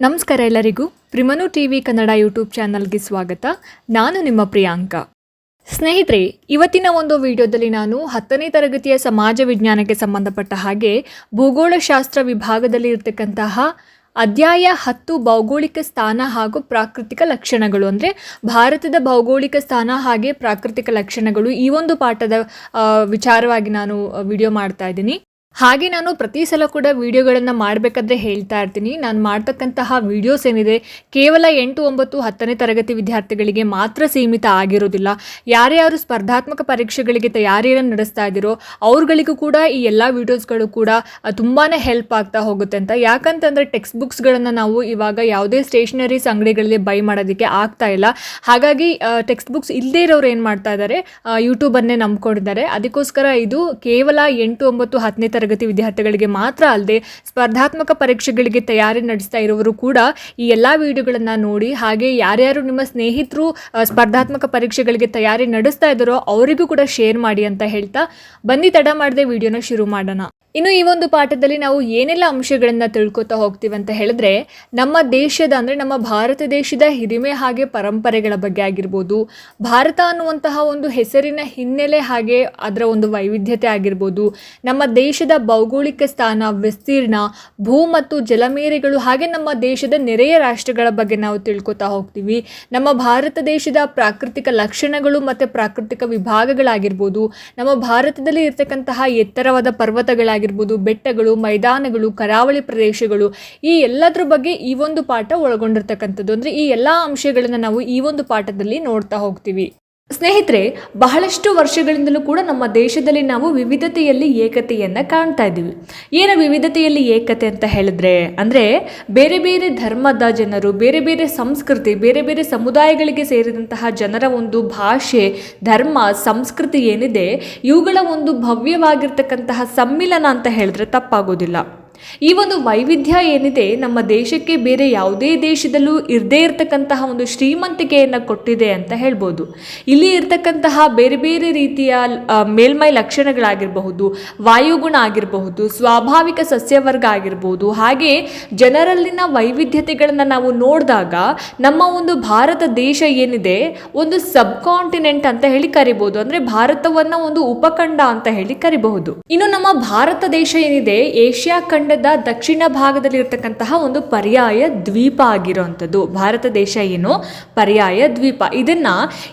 ನಮಸ್ಕಾರ ಎಲ್ಲರಿಗೂ ಪ್ರಿಮನು ಟಿ ವಿ ಕನ್ನಡ ಯೂಟ್ಯೂಬ್ ಚಾನಲ್ಗೆ ಸ್ವಾಗತ. ನಾನು ನಿಮ್ಮ ಪ್ರಿಯಾಂಕ. ಸ್ನೇಹಿತರೆ, ಇವತ್ತಿನ ಒಂದು ವಿಡಿಯೋದಲ್ಲಿ ನಾನು ಹತ್ತನೇ ತರಗತಿಯ ಸಮಾಜ ವಿಜ್ಞಾನಕ್ಕೆ ಸಂಬಂಧಪಟ್ಟ ಹಾಗೆ ಭೂಗೋಳಶಾಸ್ತ್ರ ವಿಭಾಗದಲ್ಲಿ ಇರತಕ್ಕಂತಹ ಅಧ್ಯಾಯ ಹತ್ತು ಭೌಗೋಳಿಕ ಸ್ಥಾನ ಹಾಗೂ ಪ್ರಾಕೃತಿಕ ಲಕ್ಷಣಗಳು, ಅಂದರೆ ಭಾರತದ ಭೌಗೋಳಿಕ ಸ್ಥಾನ ಹಾಗೆ ಪ್ರಾಕೃತಿಕ ಲಕ್ಷಣಗಳು ಈ ಒಂದು ಪಾಠದ ವಿಚಾರವಾಗಿ ನಾನು ವಿಡಿಯೋ ಮಾಡ್ತಾ ಇದ್ದೀನಿ. ಹಾಗೆ ನಾನು ಪ್ರತಿ ಸಲ ಕೂಡ ವಿಡಿಯೋಗಳನ್ನು ಮಾಡಬೇಕಾದ್ರೆ ಹೇಳ್ತಾ ಇರ್ತೀನಿ. ನಾನು ಮಾಡ್ತಕ್ಕಂತಹ ವಿಡಿಯೋಸ್ ಏನಿದೆ, ಕೇವಲ ಎಂಟು ಒಂಬತ್ತು ಹತ್ತನೇ ತರಗತಿ ವಿದ್ಯಾರ್ಥಿಗಳಿಗೆ ಮಾತ್ರ ಸೀಮಿತ ಆಗಿರೋದಿಲ್ಲ. ಯಾರ್ಯಾರು ಸ್ಪರ್ಧಾತ್ಮಕ ಪರೀಕ್ಷೆಗಳಿಗೆ ತಯಾರಿಯನ್ನು ನಡೆಸ್ತಾ ಇದ್ದೀರೋ, ಅವ್ರಗಳಿಗೂ ಕೂಡ ಈ ಎಲ್ಲ ವೀಡಿಯೋಸ್ಗಳು ಕೂಡ ತುಂಬಾ ಹೆಲ್ಪ್ ಆಗ್ತಾ ಹೋಗುತ್ತೆ ಅಂತ. ಯಾಕಂತಂದರೆ ಟೆಕ್ಸ್ಟ್ ಬುಕ್ಸ್ಗಳನ್ನು ನಾವು ಇವಾಗ ಯಾವುದೇ ಸ್ಟೇಷನರೀಸ್ ಅಂಗಡಿಗಳಲ್ಲಿ ಬೈ ಮಾಡೋದಕ್ಕೆ ಆಗ್ತಾ ಇಲ್ಲ. ಹಾಗಾಗಿ ಟೆಕ್ಸ್ಟ್ ಬುಕ್ಸ್ ಇಲ್ಲದೇ ಇರೋರು ಏನು ಮಾಡ್ತಾ ಇದ್ದಾರೆ ಯೂಟ್ಯೂಬನ್ನೇ ನಂಬ್ಕೊಂಡಿದ್ದಾರೆ. ಅದಕ್ಕೋಸ್ಕರ ಇದು ಕೇವಲ ಎಂಟು ಒಂಬತ್ತು ಹತ್ತನೇ ತರಗತಿ ವಿದ್ಯಾರ್ಥಿಗಳಿಗೆ ಮಾತ್ರ ಅಲ್ಲದೆ ಸ್ಪರ್ಧಾತ್ಮಕ ಪರೀಕ್ಷೆಗಳಿಗೆ ತಯಾರಿ ನಡೆಸ್ತಾ ಇರೋರು ಕೂಡ ಈ ಎಲ್ಲ ವಿಡಿಯೋಗಳನ್ನು ನೋಡಿ, ಹಾಗೆ ಯಾರ್ಯಾರು ನಿಮ್ಮ ಸ್ನೇಹಿತರು ಸ್ಪರ್ಧಾತ್ಮಕ ಪರೀಕ್ಷೆಗಳಿಗೆ ತಯಾರಿ ನಡೆಸ್ತಾ ಇದ್ದಾರೋ ಅವರಿಗೂ ಕೂಡ ಶೇರ್ ಮಾಡಿ ಅಂತ ಹೇಳ್ತಾ, ಬನ್ನಿ ತಡ ಮಾಡದೆ ವಿಡಿಯೋನ ಶುರು ಮಾಡೋಣ. ಇನ್ನು ಈ ಒಂದು ಪಾಠದಲ್ಲಿ ನಾವು ಏನೆಲ್ಲ ಅಂಶಗಳನ್ನು ತಿಳ್ಕೊತಾ ಹೋಗ್ತೀವಿ ಅಂತ ಹೇಳಿದ್ರೆ, ನಮ್ಮ ದೇಶದ ಅಂದರೆ ನಮ್ಮ ಭಾರತ ದೇಶದ ಹಿರಿಮೆ ಹಾಗೆ ಪರಂಪರೆಗಳ ಬಗ್ಗೆ ಆಗಿರ್ಬೋದು, ಭಾರತ ಅನ್ನುವಂತಹ ಒಂದು ಹೆಸರಿನ ಹಿನ್ನೆಲೆ ಹಾಗೆ ಅದರ ಒಂದು ವೈವಿಧ್ಯತೆ ಆಗಿರ್ಬೋದು, ನಮ್ಮ ದೇಶದ ಭೌಗೋಳಿಕ ಸ್ಥಾನ, ವಿಸ್ತೀರ್ಣ, ಭೂ ಮತ್ತು ಜಲಮೇರೆಗಳು ಹಾಗೆ ನಮ್ಮ ದೇಶದ ನೆರೆಯ ರಾಷ್ಟ್ರಗಳ ಬಗ್ಗೆ ನಾವು ತಿಳ್ಕೊತಾ ಹೋಗ್ತೀವಿ. ನಮ್ಮ ಭಾರತ ದೇಶದ ಪ್ರಾಕೃತಿಕ ಲಕ್ಷಣಗಳು ಮತ್ತು ಪ್ರಾಕೃತಿಕ ವಿಭಾಗಗಳಾಗಿರ್ಬೋದು, ನಮ್ಮ ಭಾರತದಲ್ಲಿ ಇರ್ತಕ್ಕಂತಹ ಎತ್ತರವಾದ ಪರ್ವತಗಳಾಗಿರ್ಬೋದು ಬೆಟ್ಟಗಳು, ಮೈದಾನಗಳು, ಕರಾವಳಿ ಪ್ರದೇಶಗಳು, ಈ ಎಲ್ಲದ್ರ ಬಗ್ಗೆ ಈ ಒಂದು ಪಾಠ ಒಳಗೊಂಡಿರ್ತಕ್ಕಂಥದ್ದು. ಅಂದರೆ ಈ ಎಲ್ಲ ಅಂಶಗಳನ್ನು ನಾವು ಈ ಒಂದು ಪಾಠದಲ್ಲಿ ನೋಡ್ತಾ ಹೋಗ್ತೀವಿ. ಸ್ನೇಹಿತರೆ, ಬಹಳಷ್ಟು ವರ್ಷಗಳಿಂದಲೂ ಕೂಡ ನಮ್ಮ ದೇಶದಲ್ಲಿ ನಾವು ವಿವಿಧತೆಯಲ್ಲಿ ಏಕತೆಯನ್ನು ಕಾಣ್ತಾ ಇದ್ದೀವಿ. ಏನು ವಿವಿಧತೆಯಲ್ಲಿ ಏಕತೆ ಅಂತ ಹೇಳಿದ್ರೆ, ಅಂದರೆ ಬೇರೆ ಬೇರೆ ಧರ್ಮದ ಜನರು, ಬೇರೆ ಬೇರೆ ಸಂಸ್ಕೃತಿ, ಬೇರೆ ಬೇರೆ ಸಮುದಾಯಗಳಿಗೆ ಸೇರಿದಂತಹ ಜನರ ಒಂದು ಭಾಷೆ, ಧರ್ಮ, ಸಂಸ್ಕೃತಿ ಏನಿದೆ, ಇವುಗಳ ಒಂದು ಭವ್ಯವಾಗಿರ್ತಕ್ಕಂತಹ ಸಮ್ಮಿಲನ ಅಂತ ಹೇಳಿದ್ರೆ ತಪ್ಪಾಗೋದಿಲ್ಲ. ಈ ಒಂದು ವೈವಿಧ್ಯ ಏನಿದೆ, ನಮ್ಮ ದೇಶಕ್ಕೆ ಬೇರೆ ಯಾವುದೇ ದೇಶದಲ್ಲೂ ಇರದೇ ಇರತಕ್ಕಂತಹ ಒಂದು ಶ್ರೀಮಂತಿಕೆಯನ್ನು ಕೊಟ್ಟಿದೆ ಅಂತ ಹೇಳ್ಬೋದು. ಇಲ್ಲಿ ಇರತಕ್ಕಂತಹ ಬೇರೆ ಬೇರೆ ರೀತಿಯ ಮೇಲ್ಮೈ ಲಕ್ಷಣಗಳಾಗಿರಬಹುದು, ವಾಯುಗುಣ ಆಗಿರಬಹುದು, ಸ್ವಾಭಾವಿಕ ಸಸ್ಯವರ್ಗ ಆಗಿರ್ಬೋದು, ಹಾಗೆ ಜನರಲ್ಲಿನ ವೈವಿಧ್ಯತೆಗಳನ್ನು ನಾವು ನೋಡಿದಾಗ ನಮ್ಮ ಒಂದು ಭಾರತ ದೇಶ ಏನಿದೆ, ಒಂದು ಸಬ್ ಕಾಂಟಿನೆಂಟ್ ಅಂತ ಹೇಳಿ ಕರಿಬಹುದು ಅಂದ್ರೆ ಭಾರತವನ್ನ ಒಂದು ಉಪಖಂಡ ಅಂತ ಹೇಳಿ ಕರಿಬಹುದು. ಇನ್ನು ನಮ್ಮ ಭಾರತ ದೇಶ ಏನಿದೆ, ಏಷ್ಯಾ ಖಂಡದ ದಕ್ಷಿಣ ಭಾಗದಲ್ಲಿ ಇರತಕ್ಕಂತಹ ಒಂದು ಪರ್ಯಾಯ ದ್ವೀಪ ಆಗಿರುವಂಥದ್ದು. ಭಾರತ ದೇಶ ಏನು? ಪರ್ಯಾಯ ದ್ವೀಪ. ಇದನ್ನ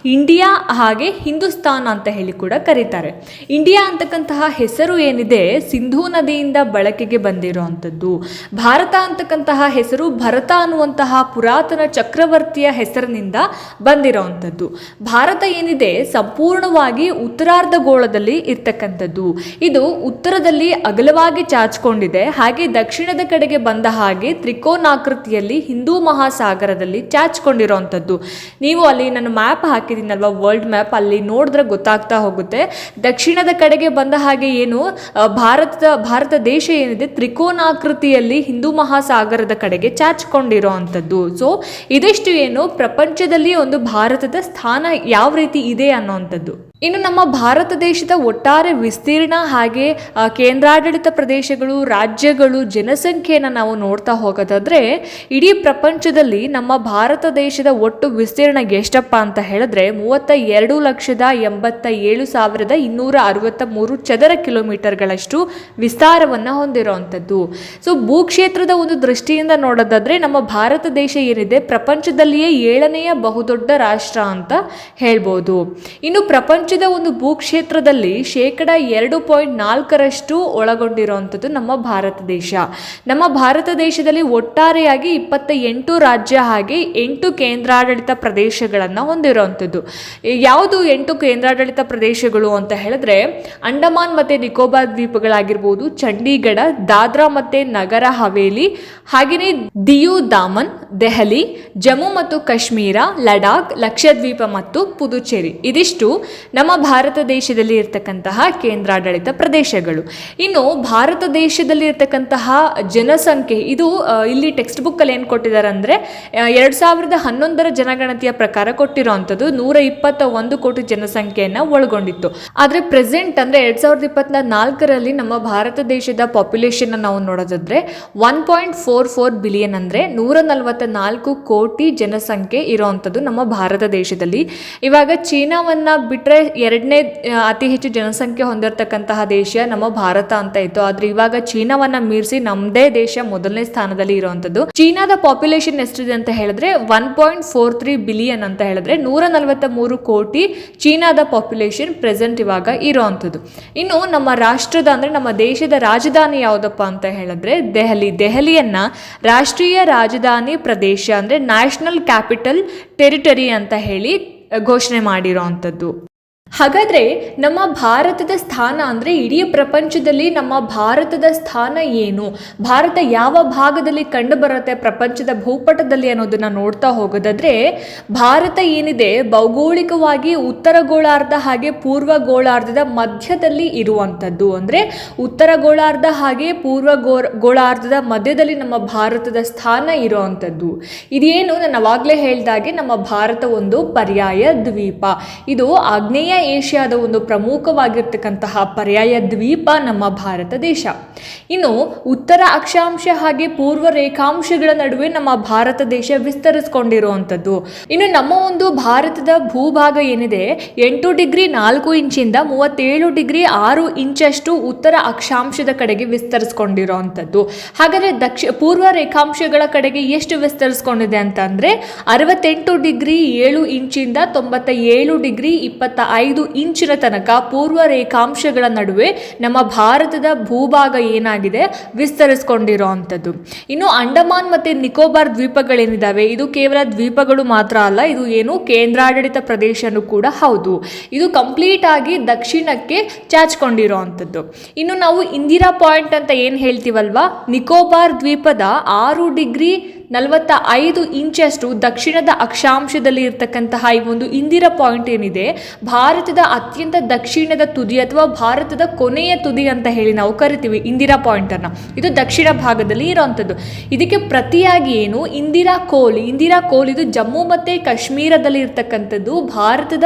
ಇಂಡಿಯಾ ಹಾಗೆ ಹಿಂದೂಸ್ತಾನ್ ಅಂತ ಹೇಳಿ ಕೂಡ ಕರೀತಾರೆ. ಇಂಡಿಯಾ ಅಂತಕ್ಕಂತಹ ಹೆಸರು ಏನಿದೆ? ಸಿಂಧೂ ನದಿಯಿಂದ ಬಳಕೆಗೆ ಬಂದಿರುವಂಥದ್ದು. ಭಾರತ ಅಂತಕ್ಕಂತಹ ಹೆಸರು ಭರತ ಅನ್ನುವಂತಹ ಪುರಾತನ ಚಕ್ರವರ್ತಿಯ ಹೆಸರಿನಿಂದ ಬಂದಿರುವಂಥದ್ದು. ಭಾರತ ಏನಿದೆ? ಸಂಪೂರ್ಣವಾಗಿ ಉತ್ತರಾರ್ಧಗೋಳದಲ್ಲಿ ಇರ್ತಕ್ಕಂಥದ್ದು. ಇದು ಉತ್ತರದಲ್ಲಿ ಅಗಲವಾಗಿ ಚಾಚಿಕೊಂಡಿದೆ. ಹಾಗೆ ದಕ್ಷಿಣದ ಕಡೆಗೆ ಬಂದ ಹಾಗೆ ತ್ರಿಕೋನಾಕೃತಿಯಲ್ಲಿ ಹಿಂದೂ ಮಹಾಸಾಗರದಲ್ಲಿ ಚಾಚಿಕೊಂಡಿರುವಂಥದ್ದು. ನೀವು ಅಲ್ಲಿ ನಾನು ಮ್ಯಾಪ್ ಹಾಕಿದ್ದೀನಲ್ವ? ವರ್ಲ್ಡ್ ಮ್ಯಾಪ್ ಅಲ್ಲಿ ನೋಡಿದ್ರೆ ಗೊತ್ತಾಗ್ತಾ ಹೋಗುತ್ತೆ. ದಕ್ಷಿಣದ ಕಡೆಗೆ ಬಂದ ಹಾಗೆ ಏನು ಭಾರತದ, ಭಾರತ ದೇಶ ಏನಿದೆ, ತ್ರಿಕೋನಾಕೃತಿಯಲ್ಲಿ ಹಿಂದೂ ಮಹಾಸಾಗರದ ಕಡೆಗೆ ಚಾಚಿಕೊಂಡಿರುವಂಥದ್ದು. ಸೊ ಇದಿಷ್ಟು ಏನು ಪ್ರಪಂಚದಲ್ಲಿ ಒಂದು ಭಾರತದ ಸ್ಥಾನ ಯಾವ ರೀತಿ ಇದೆ ಅನ್ನೋವಂಥದ್ದು ಇನ್ನು ನಮ್ಮ ಭಾರತ ದೇಶದ ಒಟ್ಟಾರೆ ವಿಸ್ತೀರ್ಣ ಹಾಗೆ ಕೇಂದ್ರಾಡಳಿತ ಪ್ರದೇಶಗಳು, ರಾಜ್ಯಗಳು, ಜನಸಂಖ್ಯೆಯನ್ನು ನಾವು ನೋಡ್ತಾ ಹೋಗೋದಾದ್ರೆ, ಇಡೀ ಪ್ರಪಂಚದಲ್ಲಿ ನಮ್ಮ ಭಾರತ ದೇಶದ ಒಟ್ಟು ವಿಸ್ತೀರ್ಣ ಎಷ್ಟಪ್ಪ ಅಂತ ಹೇಳಿದ್ರೆ ಮೂವತ್ತ ಎರಡು ಲಕ್ಷದ ಎಂಬತ್ತ ಏಳು ಸಾವಿರದ ಇನ್ನೂರ ಅರವತ್ತ ಮೂರು ಚದರ ಕಿಲೋಮೀಟರ್ಗಳಷ್ಟು ವಿಸ್ತಾರವನ್ನು ಹೊಂದಿರುವಂಥದ್ದು ಸೊ, ಭೂಕ್ಷೇತ್ರದ ಒಂದು ದೃಷ್ಟಿಯಿಂದ ನೋಡೋದಾದ್ರೆ, ನಮ್ಮ ಭಾರತ ದೇಶ ಏನಿದೆ, ಪ್ರಪಂಚದಲ್ಲಿಯೇ ಏಳನೆಯ ಬಹುದೊಡ್ಡ ರಾಷ್ಟ್ರ ಅಂತ ಹೇಳ್ಬೋದು. ಇನ್ನು ಪ್ರಪಂಚದ ಒಂದು ಭೂಕ್ಷೇತ್ರದಲ್ಲಿ ಶೇಕಡ ಎರಡು ಪಾಯಿಂಟ್ ನಾಲ್ಕರಷ್ಟು ಒಳಗೊಂಡಿರುವಂಥದ್ದು ನಮ್ಮ ಭಾರತ ದೇಶ. ನಮ್ಮ ಭಾರತ ದೇಶದಲ್ಲಿ ಒಟ್ಟಾರೆಯಾಗಿ ಇಪ್ಪತ್ತ ಎಂಟು ರಾಜ್ಯ ಹಾಗೆ ಎಂಟು ಕೇಂದ್ರಾಡಳಿತ ಪ್ರದೇಶಗಳನ್ನು ಹೊಂದಿರುವಂಥದ್ದು. ಯಾವುದು ಎಂಟು ಕೇಂದ್ರಾಡಳಿತ ಪ್ರದೇಶಗಳು ಅಂತ ಹೇಳಿದ್ರೆ ಅಂಡಮಾನ್ ಮತ್ತು ನಿಕೋಬಾರ್ ದ್ವೀಪಗಳಾಗಿರ್ಬೋದು, ಚಂಡೀಗಢ, ದಾದ್ರಾ ಮತ್ತು ನಗರ ಹವೇಲಿ ಹಾಗೆಯೇ ದಿಯು ದಾಮನ್, ದೆಹಲಿ, ಜಮ್ಮು ಮತ್ತು ಕಾಶ್ಮೀರ, ಲಡಾಖ್, ಲಕ್ಷದ್ವೀಪ ಮತ್ತು ಪುದುಚೇರಿ. ಇದಿಷ್ಟು ನಮ್ಮ ಭಾರತ ದೇಶದಲ್ಲಿ ಇರ್ತಕ್ಕಂತಹ ಕೇಂದ್ರಾಡಳಿತ ಪ್ರದೇಶಗಳು. ಇನ್ನು ಭಾರತ ದೇಶದಲ್ಲಿ ಇರ್ತಕ್ಕಂತಹ ಜನಸಂಖ್ಯೆ, ಇದು ಇಲ್ಲಿ ಟೆಕ್ಸ್ಟ್ ಬುಕ್ಕಲ್ಲಿ ಏನು ಕೊಟ್ಟಿದ್ದಾರೆ ಅಂದರೆ ಎರಡು ಸಾವಿರದ ಹನ್ನೊಂದರ ಜನಗಣತಿಯ ಪ್ರಕಾರ ಕೊಟ್ಟಿರೋವಂಥದ್ದು ನೂರ ಇಪ್ಪತ್ತ ಒಂದು ಕೋಟಿ ಜನಸಂಖ್ಯೆಯನ್ನು ಒಳಗೊಂಡಿತ್ತು. ಆದರೆ ಪ್ರೆಸೆಂಟ್ ಅಂದರೆ ಎರಡು ಸಾವಿರದ ಇಪ್ಪತ್ತ ನಮ್ಮ ಭಾರತ ದೇಶದ ಪಾಪ್ಯುಲೇಷನ್ ನಾವು ನೋಡೋದಾದ್ರೆ one point four four billion ಅಂದರೆ ನೂರ ನಲವತ್ತ ನಾಲ್ಕು ಕೋಟಿ ಜನಸಂಖ್ಯೆ ಇರೋವಂಥದ್ದು ನಮ್ಮ ಭಾರತ ದೇಶದಲ್ಲಿ. ಇವಾಗ ಚೀನಾವನ್ನು ಬಿಟ್ಟರೆ ಎರಡನೇ ಅತಿ ಹೆಚ್ಚು ಜನಸಂಖ್ಯೆ ಹೊಂದಿರತಕ್ಕಂತಹ ದೇಶ ನಮ್ಮ ಭಾರತ ಅಂತ ಇತ್ತು. ಆದ್ರೆ ಇವಾಗ ಚೀನಾವನ್ನ ಮೀರಿಸಿ ನಮ್ದೇ ದೇಶ ಮೊದಲನೇ ಸ್ಥಾನದಲ್ಲಿ ಇರುವಂತದ್ದು ಚೀನಾದ ಪಾಪ್ಯುಲೇಷನ್ ಎಷ್ಟಿದೆ ಅಂತ ಹೇಳಿದ್ರೆ one point four three billion ಅಂತ ಹೇಳಿದ್ರೆ ನೂರ ನಲವತ್ತ ಮೂರು ಕೋಟಿ ಚೀನಾದ ಪಾಪ್ಯುಲೇಷನ್ ಪ್ರೆಸೆಂಟ್ ಇವಾಗ ಇರೋವಂಥದ್ದು. ಇನ್ನು ನಮ್ಮ ರಾಷ್ಟ್ರದ ಅಂದ್ರೆ ನಮ್ಮ ದೇಶದ ರಾಜಧಾನಿ ಯಾವುದಪ್ಪ ಅಂತ ಹೇಳಿದ್ರೆ ದೆಹಲಿ. ದೆಹಲಿಯನ್ನ ರಾಷ್ಟ್ರೀಯ ರಾಜಧಾನಿ ಪ್ರದೇಶ ಅಂದ್ರೆ ನ್ಯಾಷನಲ್ ಕ್ಯಾಪಿಟಲ್ ಟೆರಿಟರಿ ಅಂತ ಹೇಳಿ ಘೋಷಣೆ ಮಾಡಿರೋ ಹಾಗಾದ್ರೆ ನಮ್ಮ ಭಾರತದ ಸ್ಥಾನ ಅಂದ್ರೆ ಇಡೀ ಪ್ರಪಂಚದಲ್ಲಿ ನಮ್ಮ ಭಾರತದ ಸ್ಥಾನ ಏನು? ಭಾರತ ಯಾವ ಭಾಗದಲ್ಲಿ ಕಂಡು ಬರುತ್ತೆ ಪ್ರಪಂಚದ ಭೂಪಟದಲ್ಲಿ ಅನ್ನೋದನ್ನ ನೋಡ್ತಾ ಹೋಗೋದಾದ್ರೆ, ಭಾರತ ಏನಿದೆ, ಭೌಗೋಳಿಕವಾಗಿ ಉತ್ತರ ಗೋಳಾರ್ಧ ಹಾಗೆ ಪೂರ್ವ ಗೋಳಾರ್ಧದ ಮಧ್ಯದಲ್ಲಿ ಇರುವಂಥದ್ದು. ಅಂದ್ರೆ ಉತ್ತರ ಗೋಳಾರ್ಧ ಹಾಗೆ ಪೂರ್ವ ಗೋಳಾರ್ಧದ ಮಧ್ಯದಲ್ಲಿ ನಮ್ಮ ಭಾರತದ ಸ್ಥಾನ ಇರುವಂಥದ್ದು. ಇದೇನು? ನಾನು ಅವಾಗಲೇ ಹೇಳ್ದಾಗೆ ನಮ್ಮ ಭಾರತ ಒಂದು ಪರ್ಯಾಯ ದ್ವೀಪ. ಇದು ಆಗ್ನೇಯ ಏಷ್ಯಾದ ಒಂದು ಪ್ರಮುಖವಾಗಿರ್ತಕ್ಕಂತಹ ಪರ್ಯಾಯ ದ್ವೀಪ ನಮ್ಮ ಭಾರತ ದೇಶ. ಇನ್ನು ಉತ್ತರ ಅಕ್ಷಾಂಶ ಹಾಗೆ ಪೂರ್ವ ರೇಖಾಂಶಗಳ ನಡುವೆ ನಮ್ಮ ಭಾರತ ದೇಶ ವಿಸ್ತರಿಸಿಕೊಂಡಿರುವಂಥದ್ದು. ಇನ್ನು ನಮ್ಮ ಒಂದು ಭಾರತದ ಭೂಭಾಗ ಏನಿದೆ? ಎಂಟು ಡಿಗ್ರಿ ನಾಲ್ಕು ಇಂಚಿಂದ ಮೂವತ್ತೇಳು ಡಿಗ್ರಿ ಆರು ಇಂಚಷ್ಟು ಉತ್ತರ ಅಕ್ಷಾಂಶದ ಕಡೆಗೆ ವಿಸ್ತರಿಸಿಕೊಂಡಿರುವಂಥದ್ದು. ಹಾಗಾದರೆ ದಕ್ಷ, ಪೂರ್ವ ರೇಖಾಂಶಗಳ ಕಡೆಗೆ ಎಷ್ಟು ವಿಸ್ತರಿಸ್ಕೊಂಡಿದೆ ಅಂತಂದ್ರೆ ಅರವತ್ತೆಂಟು ಡಿಗ್ರಿ ಏಳು ಇಂಚಿಂದ ತೊಂಬತ್ತ ಏಳು ಡಿಗ್ರಿ ಇಪ್ಪತ್ತ ಐದು ಇಂಚಿನ ತನಕ ಪೂರ್ವ ರೇಖಾಂಶಗಳ ನಡುವೆ ನಮ್ಮ ಭಾರತದ ಭೂಭಾಗ ಏನಾಗಿದೆ ವಿಸ್ತರಿಸ್ಕೊಂಡಿರೋವಂಥದ್ದು ಇನ್ನು ಅಂಡಮಾನ್ ಮತ್ತೆ ನಿಕೋಬಾರ್ ದ್ವೀಪಗಳೇನಿದ್ದಾವೆ ಇದು ಕೇವಲ ದ್ವೀಪಗಳು ಮಾತ್ರ ಅಲ್ಲ, ಇದು ಏನು ಕೇಂದ್ರಾಡಳಿತ ಪ್ರದೇಶನೂ ಕೂಡ ಹೌದು. ಇದು ಕಂಪ್ಲೀಟ್ ಆಗಿ ದಕ್ಷಿಣಕ್ಕೆ ಚಾಚ್ಕೊಂಡಿರೋ ಅಂಥದ್ದು. ಇನ್ನು ನಾವು ಇಂದಿರಾ ಪಾಯಿಂಟ್ ಅಂತ ಏನು ಹೇಳ್ತೀವಲ್ವಾ? ನಿಕೋಬಾರ್ ದ್ವೀಪದ ಆರು ಡಿಗ್ರಿ ನಲವತ್ತ ಐದು ಇಂಚಷ್ಟು ದಕ್ಷಿಣದ ಅಕ್ಷಾಂಶದಲ್ಲಿ ಇರತಕ್ಕಂತಹ ಈ ಒಂದು ಇಂದಿರಾ ಪಾಯಿಂಟ್ ಏನಿದೆ, ಭಾರತದ ಅತ್ಯಂತ ದಕ್ಷಿಣದ ತುದಿ ಅಥವಾ ಭಾರತದ ಕೊನೆಯ ತುದಿ ಅಂತ ಹೇಳಿ ನಾವು ಕರಿತೀವಿ ಇಂದಿರಾ ಪಾಯಿಂಟ್ ಅನ್ನ. ಇದು ದಕ್ಷಿಣ ಭಾಗದಲ್ಲಿ ಇರೋವಂಥದ್ದು ಇದಕ್ಕೆ ಪ್ರತಿಯಾಗಿ ಏನು, ಇಂದಿರಾ ಕೋಲ್ ಇಂದಿರಾ ಕೋಲ್ ಇದು ಜಮ್ಮು ಮತ್ತು ಕಾಶ್ಮೀರದಲ್ಲಿ ಇರತಕ್ಕಂಥದ್ದು ಭಾರತದ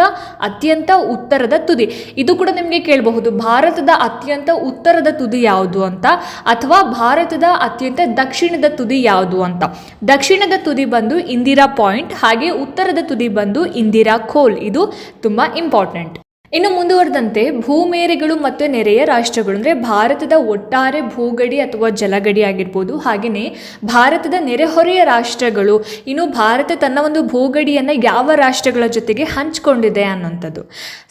ಅತ್ಯಂತ ಉತ್ತರದ ತುದಿ. ಇದು ಕೂಡ ನಿಮಗೆ ಕೇಳಬಹುದು, ಭಾರತದ ಅತ್ಯಂತ ಉತ್ತರದ ತುದಿ ಯಾವುದು ಅಂತ, ಅಥವಾ ಭಾರತದ ಅತ್ಯಂತ ದಕ್ಷಿಣದ ತುದಿ ಯಾವುದು ಅಂತ. ದಕ್ಷಿಣದ ತುದಿ ಬಂದು ಇಂದಿರಾ ಪಾಯಿಂಟ್ ಹಾಗೆ ಉತ್ತರದ ತುದಿ ಬಂದು ಇಂದಿರಾ ಖೋಲ್. ಇದು ತುಂಬಾ ಇಂಪಾರ್ಟೆಂಟ್ ಇನ್ನು ಮುಂದುವರೆದಂತೆ ಭೂಮೇರೆಗಳು ಮತ್ತು ನೆರೆಯ ರಾಷ್ಟ್ರಗಳು, ಅಂದರೆ ಭಾರತದ ಒಟ್ಟಾರೆ ಭೂಗಡಿ ಅಥವಾ ಜಲಗಡಿ ಆಗಿರ್ಬೋದು ಹಾಗೆಯೇ ಭಾರತದ ನೆರೆಹೊರೆಯ ರಾಷ್ಟ್ರಗಳು, ಇನ್ನು ಭಾರತ ತನ್ನ ಒಂದು ಭೂಗಡಿಯನ್ನು ಯಾವ ರಾಷ್ಟ್ರಗಳ ಜೊತೆಗೆ ಹಂಚಿಕೊಂಡಿದೆ ಅನ್ನೋಂಥದ್ದು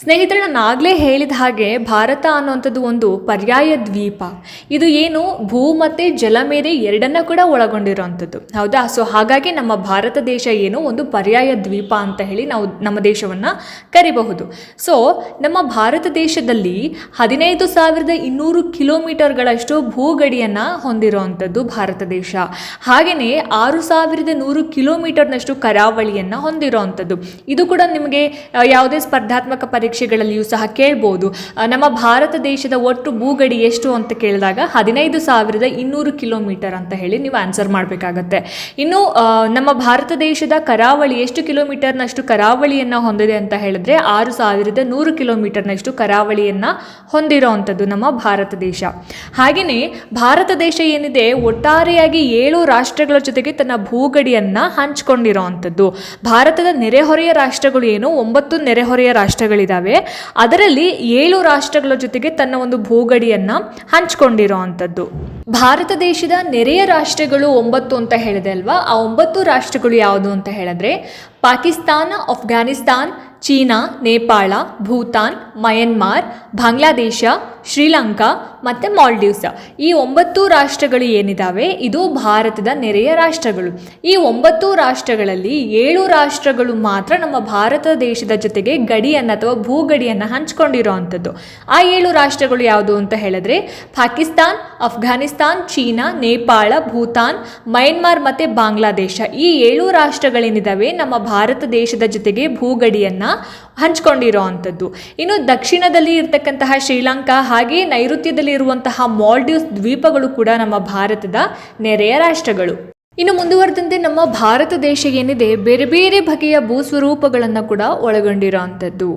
ಸ್ನೇಹಿತರೆ, ನಾನು ಆಗಲೇ ಹೇಳಿದ ಹಾಗೆ ಭಾರತ ಅನ್ನೋಂಥದ್ದು ಒಂದು ಪರ್ಯಾಯ ದ್ವೀಪ. ಇದು ಏನು? ಭೂ ಮತ್ತು ಜಲ ಮೇರೆ ಎರಡನ್ನ ಕೂಡ ಒಳಗೊಂಡಿರುವಂಥದ್ದು. ಹೌದಾ? ಸೊ ಹಾಗಾಗಿ ನಮ್ಮ ಭಾರತ ದೇಶ ಏನು? ಒಂದು ಪರ್ಯಾಯ ದ್ವೀಪ ಅಂತ ಹೇಳಿ ನಾವು ನಮ್ಮ ದೇಶವನ್ನು ಕರಿಬಹುದು. ಸೊ ನಮ್ಮ ಭಾರತ ದೇಶದಲ್ಲಿ ಹದಿನೈದು ಸಾವಿರದ ಇನ್ನೂರು ಕಿಲೋಮೀಟರ್ಗಳಷ್ಟು ಭೂಗಡಿಯನ್ನು ಹೊಂದಿರುವಂಥದ್ದು ಭಾರತ ದೇಶ. ಹಾಗೆಯೇ ಆರು ಸಾವಿರದ ನೂರು ಕಿಲೋಮೀಟರ್ನಷ್ಟು ಕರಾವಳಿಯನ್ನು ಹೊಂದಿರುವಂಥದ್ದು. ಇದು ಕೂಡ ನಿಮಗೆ ಯಾವುದೇ ಸ್ಪರ್ಧಾತ್ಮಕ ಪರೀಕ್ಷೆಗಳಲ್ಲಿಯೂ ಸಹ ಕೇಳ್ಬೋದು. ನಮ್ಮ ಭಾರತ ದೇಶದ ಒಟ್ಟು ಭೂಗಡಿ ಎಷ್ಟು ಅಂತ ಕೇಳಿದಾಗ ಹದಿನೈದು ಸಾವಿರದ ಇನ್ನೂರು ಕಿಲೋಮೀಟರ್ ಅಂತ ಹೇಳಿ ನೀವು ಆನ್ಸರ್ ಮಾಡಬೇಕಾಗತ್ತೆ. ಇನ್ನು ನಮ್ಮ ಭಾರತ ದೇಶದ ಕರಾವಳಿ ಎಷ್ಟು ಕಿಲೋಮೀಟರ್ನಷ್ಟು ಕರಾವಳಿಯನ್ನು ಹೊಂದಿದೆ ಅಂತ ಹೇಳಿದ್ರೆ ಆರು ಸಾವಿರದ ನೂರು ಕಿಲೋಮೀಟರ್ನಷ್ಟು ಕರಾವಳಿಯನ್ನು ಹೊಂದಿರೋ ಅಂಥದ್ದು ನಮ್ಮ ಭಾರತ ದೇಶ. ಹಾಗೆಯೇ ಭಾರತ ದೇಶ ಏನಿದೆ, ಒಟ್ಟಾರೆಯಾಗಿ ಏಳು ರಾಷ್ಟ್ರಗಳ ಜೊತೆಗೆ ತನ್ನ ಭೂಗಡಿಯನ್ನು ಹಂಚಿಕೊಂಡಿರೋ ಅಂಥದ್ದು ಭಾರತದ ನೆರೆಹೊರೆಯ ರಾಷ್ಟ್ರಗಳು ಏನು? ಒಂಬತ್ತು ನೆರೆಹೊರೆಯ ರಾಷ್ಟ್ರಗಳಿದ್ದಾವೆ ಅದರಲ್ಲಿ ಏಳು ರಾಷ್ಟ್ರಗಳ ಜೊತೆಗೆ ತನ್ನ ಒಂದು ಭೂಗಡಿಯನ್ನು ಹಂಚಿಕೊಂಡಿರೋ ಅಂಥದ್ದು ಭಾರತ ದೇಶದ ನೆರೆಯ ರಾಷ್ಟ್ರಗಳು ಒಂಬತ್ತು ಅಂತ ಹೇಳಿದೆ ಅಲ್ವಾ? ಆ ಒಂಬತ್ತು ರಾಷ್ಟ್ರಗಳು ಯಾವುದು ಅಂತ ಹೇಳಿದ್ರೆ, ಪಾಕಿಸ್ತಾನ, ಅಫ್ಘಾನಿಸ್ತಾನ್ ಚೀನಾ, ನೇಪಾಳ, ಭೂತಾನ್, ಮಯನ್ಮಾರ್, ಬಾಂಗ್ಲಾದೇಶ, ಶ್ರೀಲಂಕಾ ಮತ್ತು ಮಾಲ್ಡೀವ್ಸ್. ಈ ಒಂಬತ್ತು ರಾಷ್ಟ್ರಗಳು ಏನಿದಾವೆ? ಇದು ಭಾರತದ ನೆರೆಯ ರಾಷ್ಟ್ರಗಳು. ಈ ಒಂಬತ್ತು ರಾಷ್ಟ್ರಗಳಲ್ಲಿ ಏಳು ರಾಷ್ಟ್ರಗಳು ಮಾತ್ರ ನಮ್ಮ ಭಾರತ ದೇಶದ ಜೊತೆಗೆ ಗಡಿಯನ್ನು ಅಥವಾ ಭೂಗಡಿಯನ್ನು ಹಂಚ್ಕೊಂಡಿರೋ ಆ ಏಳು ರಾಷ್ಟ್ರಗಳು ಯಾವುದು ಅಂತ ಹೇಳಿದ್ರೆ, ಪಾಕಿಸ್ತಾನ್ ಅಫ್ಘಾನಿಸ್ತಾನ್, ಚೀನಾ, ನೇಪಾಳ, ಭೂತಾನ್, ಮಯನ್ಮಾರ್ ಮತ್ತು ಬಾಂಗ್ಲಾದೇಶ. ಈ ಏಳು ರಾಷ್ಟ್ರಗಳೇನಿದ್ದಾವೆ ನಮ್ಮ ಭಾರತ ದೇಶದ ಜೊತೆಗೆ ಭೂಗಡಿಯನ್ನು ಹಂಚ್ಕೊಂಡಿರೋ ಅಂಥದ್ದು. ಇನ್ನು ದಕ್ಷಿಣದಲ್ಲಿ ಇರತಕ್ಕಂತಹ ಶ್ರೀಲಂಕಾ ಹಾಗೆ ನೈಋತ್ಯದಲ್ಲಿ ಇರುವಂತಹ ಮಾಲ್ಡೀವ್ಸ್ ದ್ವೀಪಗಳು ಕೂಡ ನಮ್ಮ ಭಾರತದ ನೆರೆಯ ರಾಷ್ಟ್ರಗಳು. ಇನ್ನು ಮುಂದುವರೆದಂತೆ ನಮ್ಮ ಭಾರತ ದೇಶ ಏನಿದೆ, ಬೇರೆ ಬೇರೆ ಬಗೆಯ ಭೂಸ್ವರೂಪಗಳನ್ನು ಕೂಡ ಒಳಗೊಂಡಿರೋ ಅಂಥದ್ದು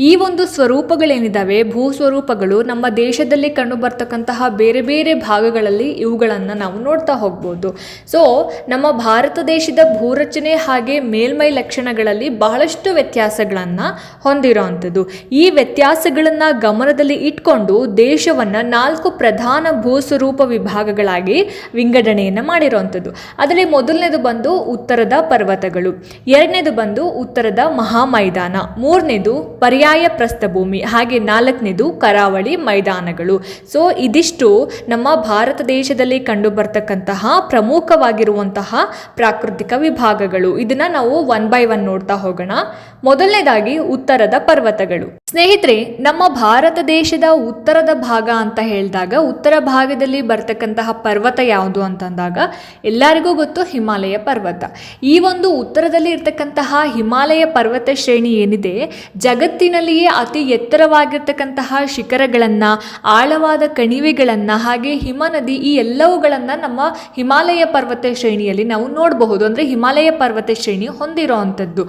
ಈ ಒಂದು ಸ್ವರೂಪಗಳೇನಿದ್ದಾವೆ ಭೂ ಸ್ವರೂಪಗಳು ನಮ್ಮ ದೇಶದಲ್ಲಿ ಕಂಡು ಬರ್ತಕ್ಕಂತಹ ಬೇರೆ ಬೇರೆ ಭಾಗಗಳಲ್ಲಿ ಇವುಗಳನ್ನು ನಾವು ನೋಡ್ತಾ ಹೋಗ್ಬೋದು. ಸೊ ನಮ್ಮ ಭಾರತ ದೇಶದ ಭೂರಚನೆ ಹಾಗೆ ಮೇಲ್ಮೈ ಲಕ್ಷಣಗಳಲ್ಲಿ ಬಹಳಷ್ಟು ವ್ಯತ್ಯಾಸಗಳನ್ನು ಹೊಂದಿರೋ ಅಂಥದ್ದು ಈ ವ್ಯತ್ಯಾಸಗಳನ್ನು ಗಮನದಲ್ಲಿ ಇಟ್ಕೊಂಡು ದೇಶವನ್ನು ನಾಲ್ಕು ಪ್ರಧಾನ ಭೂಸ್ವರೂಪ ವಿಭಾಗಗಳಾಗಿ ವಿಂಗಡಣೆಯನ್ನು ಮಾಡಿರೋವಂಥದ್ದು ಅದರಲ್ಲಿ ಮೊದಲನೇದು ಬಂದು ಉತ್ತರದ ಪರ್ವತಗಳು, ಎರಡನೇದು ಬಂದು ಉತ್ತರದ ಮಹಾ ಮೈದಾನ ಮೂರನೇದು ಪರ್ಯಾಯ ಪ್ರಸ್ಥಭೂಮಿ, ಹಾಗೆ ನಾಲ್ಕನೇದು ಕರಾವಳಿ ಮೈದಾನಗಳು. ಸೊ ಇದಿಷ್ಟು ನಮ್ಮ ಭಾರತ ದೇಶದಲ್ಲಿ ಕಂಡು ಬರ್ತಕ್ಕಂತಹ ಪ್ರಮುಖವಾಗಿರುವಂತಹ ಪ್ರಾಕೃತಿಕ ವಿಭಾಗಗಳು. ಇದನ್ನ ನಾವು ಒನ್ ಬೈ ಒನ್ ನೋಡ್ತಾ ಹೋಗೋಣ. ಮೊದಲನೇದಾಗಿ ಉತ್ತರದ ಪರ್ವತಗಳು. ಸ್ನೇಹಿತರೆ, ನಮ್ಮ ಭಾರತ ದೇಶದ ಉತ್ತರದ ಭಾಗ ಅಂತ ಹೇಳಿದಾಗ, ಉತ್ತರ ಭಾಗದಲ್ಲಿ ಬರ್ತಕ್ಕಂತಹ ಪರ್ವತ ಯಾವುದು ಅಂತಂದಾಗ, ಎಲ್ಲರಿಗೂ ಗೊತ್ತು ಹಿಮಾಲಯ ಪರ್ವತ. ಈ ಒಂದು ಉತ್ತರದಲ್ಲಿ ಇರ್ತಕ್ಕಂತಹ ಹಿಮಾಲಯ ಪರ್ವತ ಶ್ರೇಣಿ ಏನಿದೆ ಜಗತ್ತಿನಲ್ಲಿಯೇ ಅತಿ ಎತ್ತರವಾಗಿರ್ತಕ್ಕಂತಹ ಶಿಖರಗಳನ್ನು ಆಳವಾದ ಕಣಿವೆಗಳನ್ನು ಹಾಗೆ ಹಿಮ ನದಿ ಈ ಎಲ್ಲವುಗಳನ್ನು ನಮ್ಮ ಹಿಮಾಲಯ ಪರ್ವತ ಶ್ರೇಣಿಯಲ್ಲಿ ನಾವು ನೋಡಬಹುದು. ಅಂದರೆ ಹಿಮಾಲಯ ಪರ್ವತ ಶ್ರೇಣಿ ಹೊಂದಿರೋ ಅಂಥದ್ದು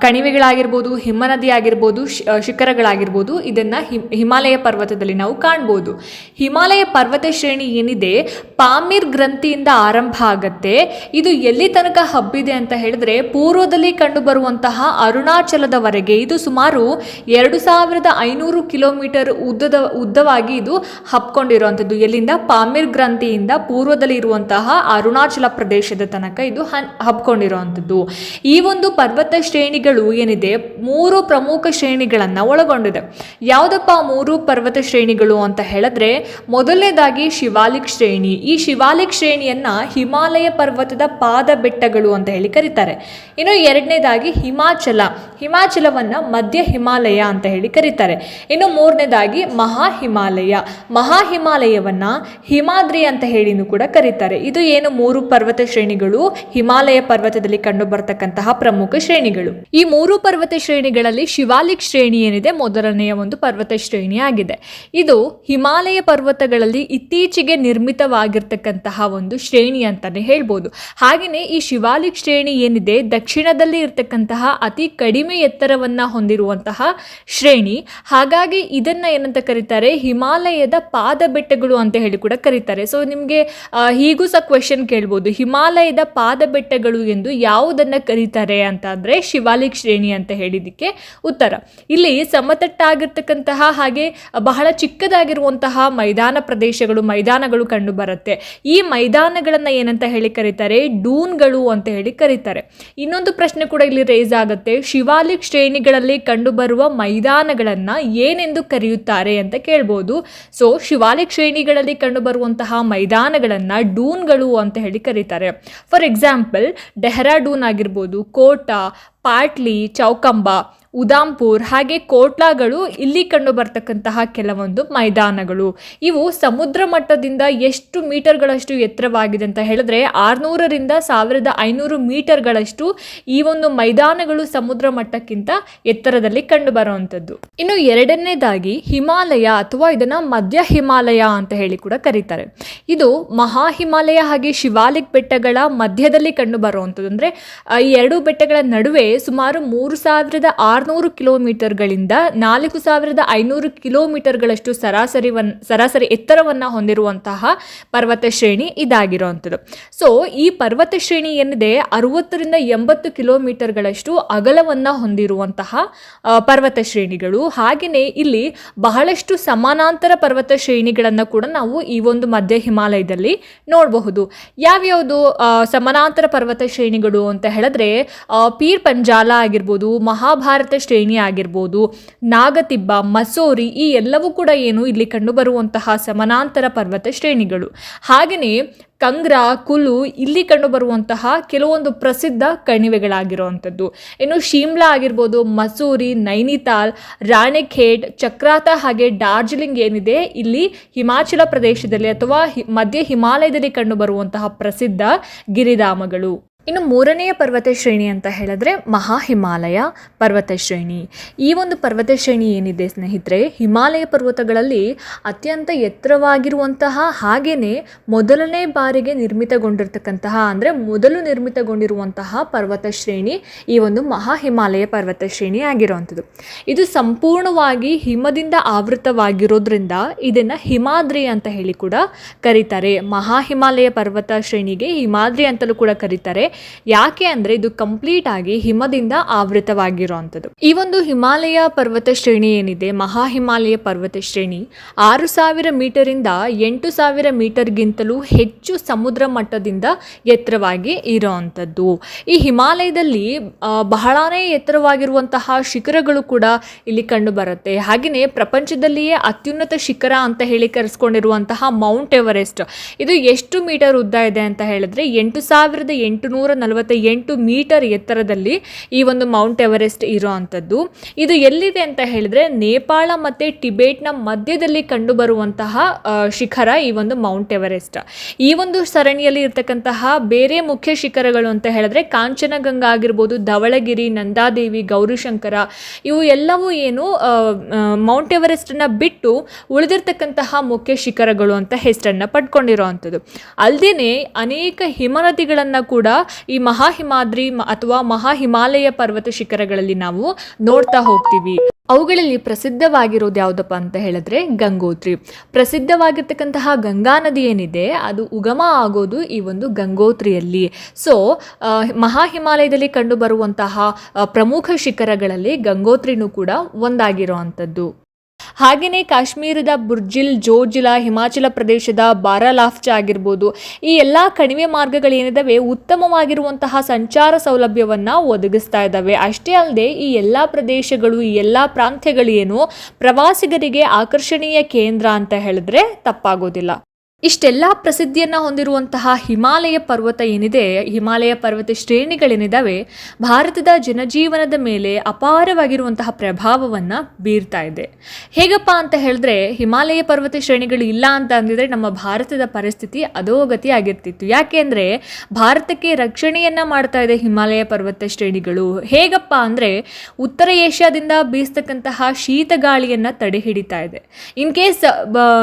ಕಣಿವೆಗಳಾಗಿರ್ಬೋದು ಹಿಮನದಿ ಆಗಿರ್ಬೋದು ಶಿ- ಆ, ಶಿಖರಗಳಾಗಿರ್ಬೋದು ಇದನ್ನು ಹಿಮಾಲಯ ಪರ್ವತದಲ್ಲಿ ನಾವು ಕಾಣ್ಬೋದು. ಹಿಮಾಲಯ ಪರ್ವತ ಶ್ರೇಣಿ ಏನಿದೆ ಪಾಮಿರ್ ಗ್ರಂಥಿಯಿಂದ ಆರಂಭ ಆಗತ್ತೆ. ಇದು ಎಲ್ಲಿ ತನಕ ಹಬ್ಬಿದೆ ಅಂತ ಹೇಳಿದ್ರೆ ಪೂರ್ವದಲ್ಲಿ ಕಂಡುಬರುವಂತಹ ಅರುಣಾಚಲದವರೆಗೆ. ಇದು ಸುಮಾರು ಎರಡು ಸಾವಿರದ ಐನೂರು ಕಿಲೋಮೀಟರ್ ಉದ್ದದ, ಉದ್ದವಾಗಿ ಇದು ಹಬ್ಕೊಂಡಿರುವಂಥದ್ದು. ಎಲ್ಲಿಂದ? ಪಾಮಿರ್ ಗ್ರಂಥಿಯಿಂದ ಪೂರ್ವದಲ್ಲಿ ಇರುವಂತಹ ಅರುಣಾಚಲ ಪ್ರದೇಶದ ತನಕ ಇದು ಹಬ್ಕೊಂಡಿರುವಂಥದ್ದು. ಈ ಒಂದು ಪರ್ವತ ಶ್ರೇಣಿಗಳು ಏನಿದೆ? ಮೂರು ಪ್ರಮುಖ ಶ್ರೇಣಿಗಳನ್ನು ಒಳಗೊಂಡಿದೆ. ಯಾವುದಪ್ಪ ಮೂರು ಪರ್ವತ ಶ್ರೇಣಿಗಳು ಅಂತ ಹೇಳಿದ್ರೆ, ಮೊದಲನೇದಾಗಿ ಶಿವಾಲಿಕ್ ಶ್ರೇಣಿ. ಈ ಶಿವಾಲಿಕ್ ಶ್ರೇಣಿಯನ್ನ ಹಿಮಾಲಯ ಪರ್ವತದ ಪಾದ ಬೆಟ್ಟಗಳು ಅಂತ ಹೇಳಿ ಕರೀತಾರೆ. ಇನ್ನು ಎರಡನೇದಾಗಿ ಹಿಮಾಚಲ. ಹಿಮಾಚಲವನ್ನ ಮಧ್ಯ ಹಿಮಾಲಯ ಅಂತ ಹೇಳಿ ಕರೀತಾರೆ. ಇನ್ನು ಮೂರನೇದಾಗಿ ಮಹಾ ಹಿಮಾಲಯ ಮಹಾ ಹಿಮಾಲಯವನ್ನ ಹಿಮಾದ್ರಿ ಅಂತ ಹೇಳಿನೂ ಕೂಡ ಕರೀತಾರೆ. ಇದು ಏನು ಮೂರು ಪರ್ವತ ಶ್ರೇಣಿಗಳು? ಹಿಮಾಲಯ ಪರ್ವತದಲ್ಲಿ ಕಂಡು ಬರ್ತಕ್ಕಂತಹ ಪ್ರಮುಖ ಶ್ರೇಣಿಗಳು. ಈ ಮೂರು ಪರ್ವತ ಶ್ರೇಣಿಗಳಲ್ಲಿ ಶಿವಾಲಿಕ್ ಶ್ರೇಣಿ ಏನಿದೆ? ಮೊದಲನೆಯ ಒಂದು ಪರ್ವತ ಶ್ರೇಣಿ ಆಗಿದೆ ಇದು ಹಿಮಾಲಯ ಪರ್ವತಗಳಲ್ಲಿ ಇತ್ತೀಚೆಗೆ ನಿರ್ಮಿತವಾಗಿರ್ತಕ್ಕಂತಹ ಒಂದು ಶ್ರೇಣಿ ಅಂತಾನೆ ಹೇಳ್ಬೋದು. ಹಾಗೆಯೇ ಈ ಶಿವಾಲಿಕ್ ಶ್ರೇಣಿ ಏನಿದೆ, ದಕ್ಷಿಣದಲ್ಲಿ ಇರತಕ್ಕಂತಹ ಅತಿ ಕಡಿಮೆ ಎತ್ತರವನ್ನ ಹೊಂದಿರುವಂತಹ ಶ್ರೇಣಿ. ಹಾಗಾಗಿ ಇದನ್ನ ಏನಂತ ಕರೀತಾರೆ, ಹಿಮಾಲಯದ ಪಾದ ಬೆಟ್ಟಗಳು ಅಂತ ಹೇಳಿ ಕೂಡ ಕರೀತಾರೆ. ಸೊ ನಿಮಗೆ ಹೀಗೂ ಸಹ ಕ್ವೆಶನ್ ಕೇಳ್ಬೋದು. ಹಿಮಾಲಯದ ಪಾದ ಬೆಟ್ಟಗಳು ಎಂದು ಯಾವುದನ್ನ ಕರೀತಾರೆ ಅಂತ ಅಂದರೆ ಶಿವಾಲಿಕ್ ಶ್ರೇಣಿ ಅಂತ ಹೇಳಿದಕ್ಕೆ ಉತ್ತರ. ಇಲ್ಲಿ ಸಮತಟ್ಟಾಗಿರ್ತಕ್ಕಂತಹ ಹಾಗೆ ಬಹಳ ಚಿಕ್ಕದಾಗಿರುವಂತಹ ಮೈದಾನ ಪ್ರದೇಶಗಳು, ಮೈದಾನಗಳು ಕಂಡು ಬರುತ್ತೆ. ಈ ಮೈದಾನಗಳನ್ನು ಏನಂತ ಹೇಳಿ ಕರೀತಾರೆ, ಡೂನ್ಗಳು ಅಂತ ಹೇಳಿ ಕರೀತಾರೆ. ಇನ್ನೊಂದು ಪ್ರಶ್ನೆ ಕೂಡ ಇಲ್ಲಿ ರೇಸ್ ಆಗುತ್ತೆ, ಶಿವಾಲಿಕ್ ಶ್ರೇಣಿಗಳಲ್ಲಿ ಕಂಡುಬರುವ ಮೈದಾನಗಳನ್ನು ಏನೆಂದು ಕರೆಯುತ್ತಾರೆ ಅಂತ ಕೇಳ್ಬೋದು. ಸೊ ಶಿವಾಲಿಕ್ ಶ್ರೇಣಿಗಳಲ್ಲಿ ಕಂಡುಬರುವಂತಹ ಮೈದಾನಗಳನ್ನು ಡೂನ್ಗಳು ಅಂತ ಹೇಳಿ ಕರೀತಾರೆ. ಫಾರ್ ಎಕ್ಸಾಂಪಲ್ ಡೆಹ್ರಾಡೂನ್ ಆಗಿರ್ಬೋದು, ಕೋಟಾ, ಪಾಟ್ಲಿ, ಚೌಕಂಬ ಉದಾಂಪುರ್ ಹಾಗೆ ಕೋಟ್ಲಾಗಳು ಇಲ್ಲಿ ಕಂಡು ಬರ್ತಕ್ಕಂತಹ ಕೆಲವೊಂದು ಮೈದಾನಗಳು. ಇವು ಸಮುದ್ರ ಮಟ್ಟದಿಂದ ಎಷ್ಟು ಮೀಟರ್ಗಳಷ್ಟು ಎತ್ತರವಾಗಿದೆ ಅಂತ ಹೇಳಿದ್ರೆ ಆರುನೂರರಿಂದ ಸಾವಿರದ ಐನೂರು ಮೀಟರ್ಗಳಷ್ಟು ಈ ಒಂದು ಮೈದಾನಗಳು ಸಮುದ್ರ ಮಟ್ಟಕ್ಕಿಂತ ಎತ್ತರದಲ್ಲಿ ಕಂಡು ಬರುವಂಥದ್ದು. ಇನ್ನು ಎರಡನೇದಾಗಿ ಹಿಮಾಲಯ ಅಥವಾ ಇದನ್ನ ಮಧ್ಯ ಹಿಮಾಲಯ ಅಂತ ಹೇಳಿ ಕೂಡ ಕರೀತಾರೆ. ಇದು ಮಹಾ ಹಿಮಾಲಯ ಹಾಗೆ ಶಿವಾಲಿಕ್ ಬೆಟ್ಟಗಳ ಮಧ್ಯದಲ್ಲಿ ಕಂಡು ಬರುವಂಥದ್ದು. ಅಂದರೆ ಈ ಎರಡು ಬೆಟ್ಟಗಳ ನಡುವೆ ಸುಮಾರು ಮೂರು ಸಾವಿರದ ಆರುನೂರು ಕಿಲೋಮೀಟರ್ಗಳಿಂದ ನಾಲ್ಕು ಸಾವಿರದ ಐನೂರು ಕಿಲೋಮೀಟರ್ಗಳಷ್ಟು ಸರಾಸರಿವನ್, ಸರಾಸರಿ ಎತ್ತರವನ್ನು ಹೊಂದಿರುವಂತಹ ಪರ್ವತ ಶ್ರೇಣಿ ಇದಾಗಿರುವಂಥದ್ದು. ಸೊ ಈ ಪರ್ವತ ಶ್ರೇಣಿ ಏನಿದೆ, ಅರುವತ್ತರಿಂದ ಎಂಬತ್ತು ಕಿಲೋಮೀಟರ್ಗಳಷ್ಟು ಅಗಲವನ್ನು ಹೊಂದಿರುವಂತಹ ಪರ್ವತ ಶ್ರೇಣಿಗಳು. ಹಾಗೆಯೇ ಇಲ್ಲಿ ಬಹಳಷ್ಟು ಸಮಾನಾಂತರ ಪರ್ವತ ಶ್ರೇಣಿಗಳನ್ನು ಕೂಡ ನಾವು ಈ ಒಂದು ಮಧ್ಯ ಹಿಮಾಲಯದಲ್ಲಿ ನೋಡಬಹುದು. ಯಾವ್ಯಾವುದು ಸಮಾನಾಂತರ ಪರ್ವತ ಶ್ರೇಣಿಗಳು ಅಂತ ಹೇಳಿದ್ರೆ ಪೀರ್ ಪಂಜಾಲ ಆಗಿರ್ಬೋದು, ಮಹಾಭಾರತ ಶ್ರೇಣಿ ಆಗಿರ್ಬೋದು. ನಾಗತಿಬ್ಬ, ಮಸೂರಿ ಈ ಎಲ್ಲವೂ ಕೂಡ ಏನು ಇಲ್ಲಿ ಕಂಡುಬರುವಂತಹ ಸಮಾನಾಂತರ ಪರ್ವತ ಶ್ರೇಣಿಗಳು. ಹಾಗೆಯೇ ಕಂಗ್ರಾ, ಕುಲು ಇಲ್ಲಿ ಕಂಡುಬರುವಂತಹ ಕೆಲವೊಂದು ಪ್ರಸಿದ್ಧ ಕಣಿವೆಗಳಾಗಿರುವಂಥದ್ದು. ಇನ್ನು ಶಿಮ್ಲಾ ಆಗಿರ್ಬೋದು, ಮಸೂರಿ, ನೈನಿತಾಲ್, ರಾಣೆಖೇಡ್, ಚಕ್ರಾತ ಹಾಗೆ ಡಾರ್ಜಿಲಿಂಗ್ ಏನಿದೆ ಇಲ್ಲಿ ಹಿಮಾಚಲ ಪ್ರದೇಶದಲ್ಲಿ ಅಥವಾ ಮಧ್ಯ ಹಿಮಾಲಯದಲ್ಲಿ ಕಂಡುಬರುವಂತಹ ಪ್ರಸಿದ್ಧ ಗಿರಿಧಾಮಗಳು. ಇನ್ನು ಮೂರನೆಯ ಪರ್ವತ ಶ್ರೇಣಿ ಅಂತ ಹೇಳಿದ್ರೆ ಮಹಾ ಹಿಮಾಲಯ ಪರ್ವತ ಶ್ರೇಣಿ ಈ ಒಂದು ಪರ್ವತ ಶ್ರೇಣಿ ಏನಿದೆ ಸ್ನೇಹಿತರೆ, ಹಿಮಾಲಯ ಪರ್ವತಗಳಲ್ಲಿ ಅತ್ಯಂತ ಎತ್ತರವಾಗಿರುವಂತಹ ಹಾಗೆಯೇ ಮೊದಲನೇ ಬಾರಿಗೆ ನಿರ್ಮಿತಗೊಂಡಿರ್ತಕ್ಕಂತಹ ಅಂದರೆ ಮೊದಲು ನಿರ್ಮಿತಗೊಂಡಿರುವಂತಹ ಪರ್ವತ ಶ್ರೇಣಿ ಈ ಒಂದು ಮಹಾ ಹಿಮಾಲಯ ಪರ್ವತ ಶ್ರೇಣಿ ಆಗಿರುವಂಥದ್ದು. ಇದು ಸಂಪೂರ್ಣವಾಗಿ ಹಿಮದಿಂದ ಆವೃತವಾಗಿರೋದ್ರಿಂದ ಇದನ್ನು ಹಿಮಾದ್ರಿ ಅಂತ ಹೇಳಿ ಕೂಡ ಕರೀತಾರೆ. ಮಹಾ ಹಿಮಾಲಯ ಪರ್ವತ ಶ್ರೇಣಿಗೆ ಹಿಮಾದ್ರಿ ಅಂತಲೂ ಕೂಡ ಕರೀತಾರೆ. ಯಾಕೆ ಅಂದರೆ ಇದು ಕಂಪ್ಲೀಟ್ ಆಗಿ ಹಿಮದಿಂದ ಆವೃತವಾಗಿರುವಂಥದ್ದು. ಈ ಒಂದು ಹಿಮಾಲಯ ಪರ್ವತ ಶ್ರೇಣಿ ಏನಿದೆ, ಮಹಾ ಹಿಮಾಲಯ ಪರ್ವತ ಶ್ರೇಣಿ, ಆರು ಸಾವಿರ ಮೀಟರಿಂದ ಎಂಟು ಸಾವಿರ ಮೀಟರ್ಗಿಂತಲೂ ಹೆಚ್ಚು ಸಮುದ್ರ ಮಟ್ಟದಿಂದ ಎತ್ತರವಾಗಿ ಇರೋವಂಥದ್ದು. ಈ ಹಿಮಾಲಯದಲ್ಲಿ ಬಹಳನೇ ಎತ್ತರವಾಗಿರುವಂತಹ ಶಿಖರಗಳು ಕೂಡ ಇಲ್ಲಿ ಕಂಡು ಬರುತ್ತೆ ಹಾಗೆಯೇ ಪ್ರಪಂಚದಲ್ಲಿಯೇ ಅತ್ಯುನ್ನತ ಶಿಖರ ಅಂತ ಹೇಳಿ ಕರೆಸ್ಕೊಂಡಿರುವಂತಹ ಮೌಂಟ್ ಎವರೆಸ್ಟ್. ಇದು ಎಷ್ಟು ಮೀಟರ್ ಉದ್ದ ಇದೆ ಅಂತ ಹೇಳಿದ್ರೆ ಎಂಟು ಸಾವಿರದ ಎಂಟುನೂರ ನಲವತ್ತ ಎಂಟು ಮೀಟರ್ ಎತ್ತರದಲ್ಲಿ ಈ ಒಂದು ಮೌಂಟ್ ಎವರೆಸ್ಟ್ ಇರೋವಂಥದ್ದು. ಇದು ಎಲ್ಲಿದೆ ಅಂತ ಹೇಳಿದ್ರೆ ನೇಪಾಳ ಮತ್ತು ಟಿಬೇಟ್ನ ಮಧ್ಯದಲ್ಲಿ ಕಂಡುಬರುವಂತಹ ಶಿಖರ ಈ ಒಂದು ಮೌಂಟ್ ಎವರೆಸ್ಟ್. ಈ ಒಂದು ಸರಣಿಯಲ್ಲಿ ಇರ್ತಕ್ಕಂತಹ ಬೇರೆ ಮುಖ್ಯ ಶಿಖರಗಳು ಅಂತ ಹೇಳಿದ್ರೆ ಕಾಂಚನಗಂಗಾ ಆಗಿರ್ಬೋದು, ಧವಳಗಿರಿ, ನಂದಾದೇವಿ, ಗೌರಿಶಂಕರ ಇವು ಎಲ್ಲವೂ ಏನು ಮೌಂಟ್ ಎವರೆಸ್ಟನ್ನ ಬಿಟ್ಟು ಉಳಿದಿರ್ತಕ್ಕಂತಹ ಮುಖ್ಯ ಶಿಖರಗಳು ಅಂತ ಹೆಸರನ್ನು ಪಡ್ಕೊಂಡಿರೋವಂಥದ್ದು. ಅಲ್ಲದೇ ಅನೇಕ ಹಿಮನದಿಗಳನ್ನು ಕೂಡ ಈ ಮಹಾ ಹಿಮಾದ್ರಿ ಮ- ಅಥವಾ ಮಹಾ ಹಿಮಾಲಯ ಪರ್ವತ ಶಿಖರಗಳಲ್ಲಿ ನಾವು ನೋಡ್ತಾ ಹೋಗ್ತೀವಿ. ಅವುಗಳಲ್ಲಿ ಪ್ರಸಿದ್ಧವಾಗಿರೋದು ಯಾವುದಪ್ಪ ಅಂತ ಹೇಳಿದ್ರೆ ಗಂಗೋತ್ರಿ. ಪ್ರಸಿದ್ಧವಾಗಿರ್ತಕ್ಕಂತಹ ಗಂಗಾ ನದಿ ಏನಿದೆ, ಅದು ಉಗಮ ಆಗೋದು ಈ ಒಂದು ಗಂಗೋತ್ರಿಯಲ್ಲಿ. ಸೊ ಮಹಾ ಹಿಮಾಲಯದಲ್ಲಿ ಕಂಡುಬರುವಂತಹ ಪ್ರಮುಖ ಶಿಖರಗಳಲ್ಲಿ ಗಂಗೋತ್ರಿನೂ ಕೂಡ ಒಂದಾಗಿರುವಂಥದ್ದು ಹಾಗೆಯೇ ಕಾಶ್ಮೀರದ ಬುರ್ಜಿಲ್ ಜೋಜಿಲಾ ಹಿಮಾಚಲ ಪ್ರದೇಶದ ಬಾರಾಲಾಫ್ಚಾ ಆಗಿರ್ಬೋದು, ಈ ಎಲ್ಲ ಕಣಿವೆ ಮಾರ್ಗಗಳೇನಿದಾವೆ ಉತ್ತಮವಾಗಿರುವಂತಹ ಸಂಚಾರ ಸೌಲಭ್ಯವನ್ನು ಒದಗಿಸ್ತಾ ಇದ್ದಾವೆ ಅಷ್ಟೇ ಅಲ್ಲದೆ ಈ ಎಲ್ಲ ಪ್ರದೇಶಗಳು, ಈ ಎಲ್ಲ ಪ್ರಾಂತ್ಯಗಳು ಏನು ಪ್ರವಾಸಿಗರಿಗೆ ಆಕರ್ಷಣೀಯ ಕೇಂದ್ರ ಅಂತ ಹೇಳಿದ್ರೆ ತಪ್ಪಾಗೋದಿಲ್ಲ. ಇಷ್ಟೆಲ್ಲ ಪ್ರಸಿದ್ಧಿಯನ್ನು ಹೊಂದಿರುವಂತಹ ಹಿಮಾಲಯ ಪರ್ವತ ಏನಿದೆ, ಹಿಮಾಲಯ ಪರ್ವತ ಶ್ರೇಣಿಗಳೇನಿದ್ದಾವೆ ಭಾರತದ ಜನಜೀವನದ ಮೇಲೆ ಅಪಾರವಾಗಿರುವಂತಹ ಪ್ರಭಾವವನ್ನು ಬೀರ್ತಾ ಇದೆ. ಹೇಗಪ್ಪ ಅಂತ ಹೇಳಿದ್ರೆ, ಹಿಮಾಲಯ ಪರ್ವತ ಶ್ರೇಣಿಗಳು ಇಲ್ಲ ಅಂತ ಅಂದಿದ್ರೆ ನಮ್ಮ ಭಾರತದ ಪರಿಸ್ಥಿತಿ ಅಧೋಗತಿ ಆಗಿರ್ತಿತ್ತು ಯಾಕೆಂದ್ರೆ ಭಾರತಕ್ಕೆ ರಕ್ಷಣೆಯನ್ನ ಮಾಡ್ತಾ ಇದೆ ಹಿಮಾಲಯ ಪರ್ವತ ಶ್ರೇಣಿಗಳು. ಹೇಗಪ್ಪ ಅಂದರೆ, ಉತ್ತರ ಏಷ್ಯಾದಿಂದ ಬೀಸ್ತಕ್ಕಂತಹ ಶೀತ ಗಾಳಿಯನ್ನ ತಡೆ ಹಿಡಿತಾ ಇದೆ ಇನ್ ಕೇಸ್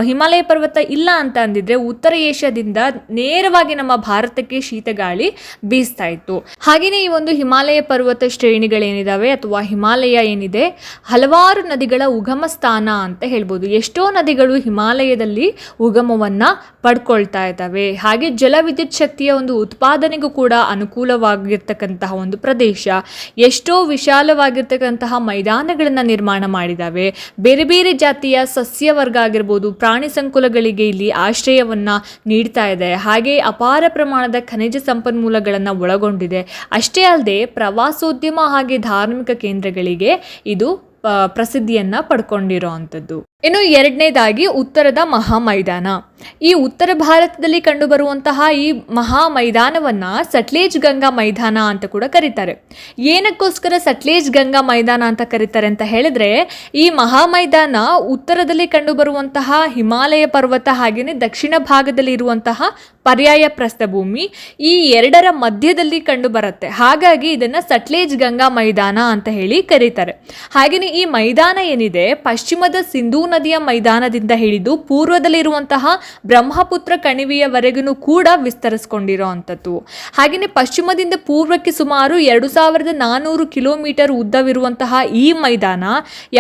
ಹಿಮಾಲಯ ಪರ್ವತ ಇಲ್ಲ ಅಂತ ಅಂದಿದ್ರೆ ಉತ್ತರ ಏಷ್ಯಾದಿಂದ ನೇರವಾಗಿ ನಮ್ಮ ಭಾರತಕ್ಕೆ ಶೀತಗಾಳಿ ಬೀಸ್ತಾ ಇತ್ತು. ಹಾಗೆಯೇ ಈ ಒಂದು ಹಿಮಾಲಯ ಪರ್ವತ ಶ್ರೇಣಿಗಳೇನಿದಾವೆ ಅಥವಾ ಹಿಮಾಲಯ ಏನಿದೆ, ಹಲವಾರು ನದಿಗಳ ಉಗಮ ಸ್ಥಾನ ಅಂತ ಹೇಳ್ಬೋದು. ಎಷ್ಟೋ ನದಿಗಳು ಹಿಮಾಲಯದಲ್ಲಿ ಉಗಮವನ್ನ ಪಡ್ಕೊಳ್ತಾ ಇದ್ದಾವೆ. ಹಾಗೆ ಜಲವಿದ್ಯುತ್ ಶಕ್ತಿಯ ಒಂದು ಉತ್ಪಾದನೆಗೂ ಕೂಡ ಅನುಕೂಲವಾಗಿರ್ತಕ್ಕಂತಹ ಒಂದು ಪ್ರದೇಶ. ಎಷ್ಟೋ ವಿಶಾಲವಾಗಿರ್ತಕ್ಕಂತಹ ಮೈದಾನಗಳನ್ನು ನಿರ್ಮಾಣ ಮಾಡಿದಾವೆ. ಬೇರೆ ಬೇರೆ ಜಾತಿಯ ಸಸ್ಯವರ್ಗ ಆಗಿರ್ಬೋದು, ಪ್ರಾಣಿ ಸಂಕುಲಗಳಿಗೆ ಇಲ್ಲಿ ಆಶ್ರಯವನ್ನ ನೀಡ್ತಾ ಇದೆ. ಹಾಗೆ ಅಪಾರ ಪ್ರಮಾಣದ ಖನಿಜ ಸಂಪನ್ಮೂಲಗಳನ್ನು ಒಳಗೊಂಡಿದೆ. ಅಷ್ಟೇ ಅಲ್ಲದೆ ಪ್ರವಾಸೋದ್ಯಮ ಹಾಗೆ ಧಾರ್ಮಿಕ ಕೇಂದ್ರಗಳಿಗೆ ಇದು ಪ್ರಸಿದ್ಧಿಯನ್ನು ಪಡ್ಕೊಂಡಿರೋವಂಥದ್ದು ಇನ್ನು ಎರಡನೇದಾಗಿ ಉತ್ತರದ ಮಹಾ ಮೈದಾನ ಈ ಉತ್ತರ ಭಾರತದಲ್ಲಿ ಕಂಡುಬರುವಂತಹ ಈ ಮಹಾ ಮೈದಾನವನ್ನ ಸಟ್ಲೇಜ್ ಗಂಗಾ ಮೈದಾನ ಅಂತ ಕೂಡ ಕರೀತಾರೆ. ಏನಕ್ಕೋಸ್ಕರ ಸಟ್ಲೇಜ್ ಗಂಗಾ ಮೈದಾನ ಅಂತ ಕರೀತಾರೆ ಅಂತ ಹೇಳಿದ್ರೆ, ಈ ಮಹಾ ಮೈದಾನ ಉತ್ತರದಲ್ಲಿ ಕಂಡುಬರುವಂತಹ ಹಿಮಾಲಯ ಪರ್ವತ ಹಾಗೆಯೇ ದಕ್ಷಿಣ ಭಾಗದಲ್ಲಿ ಇರುವಂತಹ ಪರ್ಯಾಯ ಪ್ರಸ್ಥಭೂಮಿ, ಈ ಎರಡರ ಮಧ್ಯದಲ್ಲಿ ಕಂಡುಬರುತ್ತೆ. ಹಾಗಾಗಿ ಇದನ್ನ ಸಟ್ಲೇಜ್ ಗಂಗಾ ಮೈದಾನ ಅಂತ ಹೇಳಿ ಕರೀತಾರೆ. ಹಾಗೆಯೇ ಈ ಮೈದಾನ ಏನಿದೆ, ಪಶ್ಚಿಮದ ಸಿಂಧೂ ನದಿಯ ಮೈದಾನದಿಂದ ಹಿಡಿದು ಪೂರ್ವದಲ್ಲಿರುವಂತಹ ಬ್ರಹ್ಮಪುತ್ರ ಕಣಿವೆಯವರೆಗೂ ಕೂಡ ವಿಸ್ತರಿಸ್ಕೊಂಡಿರೋ ಅಂಥದ್ದು ಹಾಗೆಯೇ ಪಶ್ಚಿಮದಿಂದ ಪೂರ್ವಕ್ಕೆ ಸುಮಾರು ಎರಡು ಸಾವಿರದ ನಾನ್ನೂರು ಕಿಲೋಮೀಟರ್ ಉದ್ದವಿರುವಂತಹ ಈ ಮೈದಾನ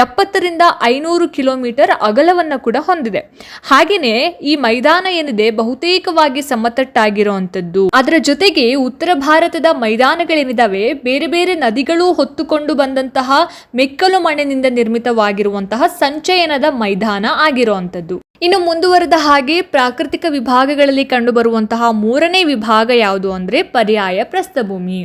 ಎಪ್ಪತ್ತರಿಂದ ಐನೂರು ಕಿಲೋಮೀಟರ್ ಅಗಲವನ್ನು ಕೂಡ ಹೊಂದಿದೆ. ಹಾಗೆಯೇ ಈ ಮೈದಾನ ಏನಿದೆ ಬಹುತೇಕವಾಗಿ ಸಮತಟ್ಟಾಗಿರುವಂಥದ್ದು. ಅದರ ಜೊತೆಗೆ ಉತ್ತರ ಭಾರತದ ಮೈದಾನಗಳೇನಿದಾವೆ ಬೇರೆ ಬೇರೆ ನದಿಗಳು ಹೊತ್ತುಕೊಂಡು ಬಂದಂತಹ ಮೆಕ್ಕಲು ಮಣ್ಣಿನಿಂದ ನಿರ್ಮಿತವಾಗಿರುವಂತಹ ಸಂಚಯನದ ಮೈದಾನ ಆಗಿರುವಂಥದ್ದು. ಇನ್ನು ಮುಂದುವರೆದ ಹಾಗೆ ಪ್ರಾಕೃತಿಕ ವಿಭಾಗಗಳಲ್ಲಿ ಕಂಡುಬರುವಂತಹ ಮೂರನೇ ವಿಭಾಗ ಯಾವುದು ಅಂದರೆ ಪರ್ಯಾಯ ಪ್ರಸ್ಥಭೂಮಿ.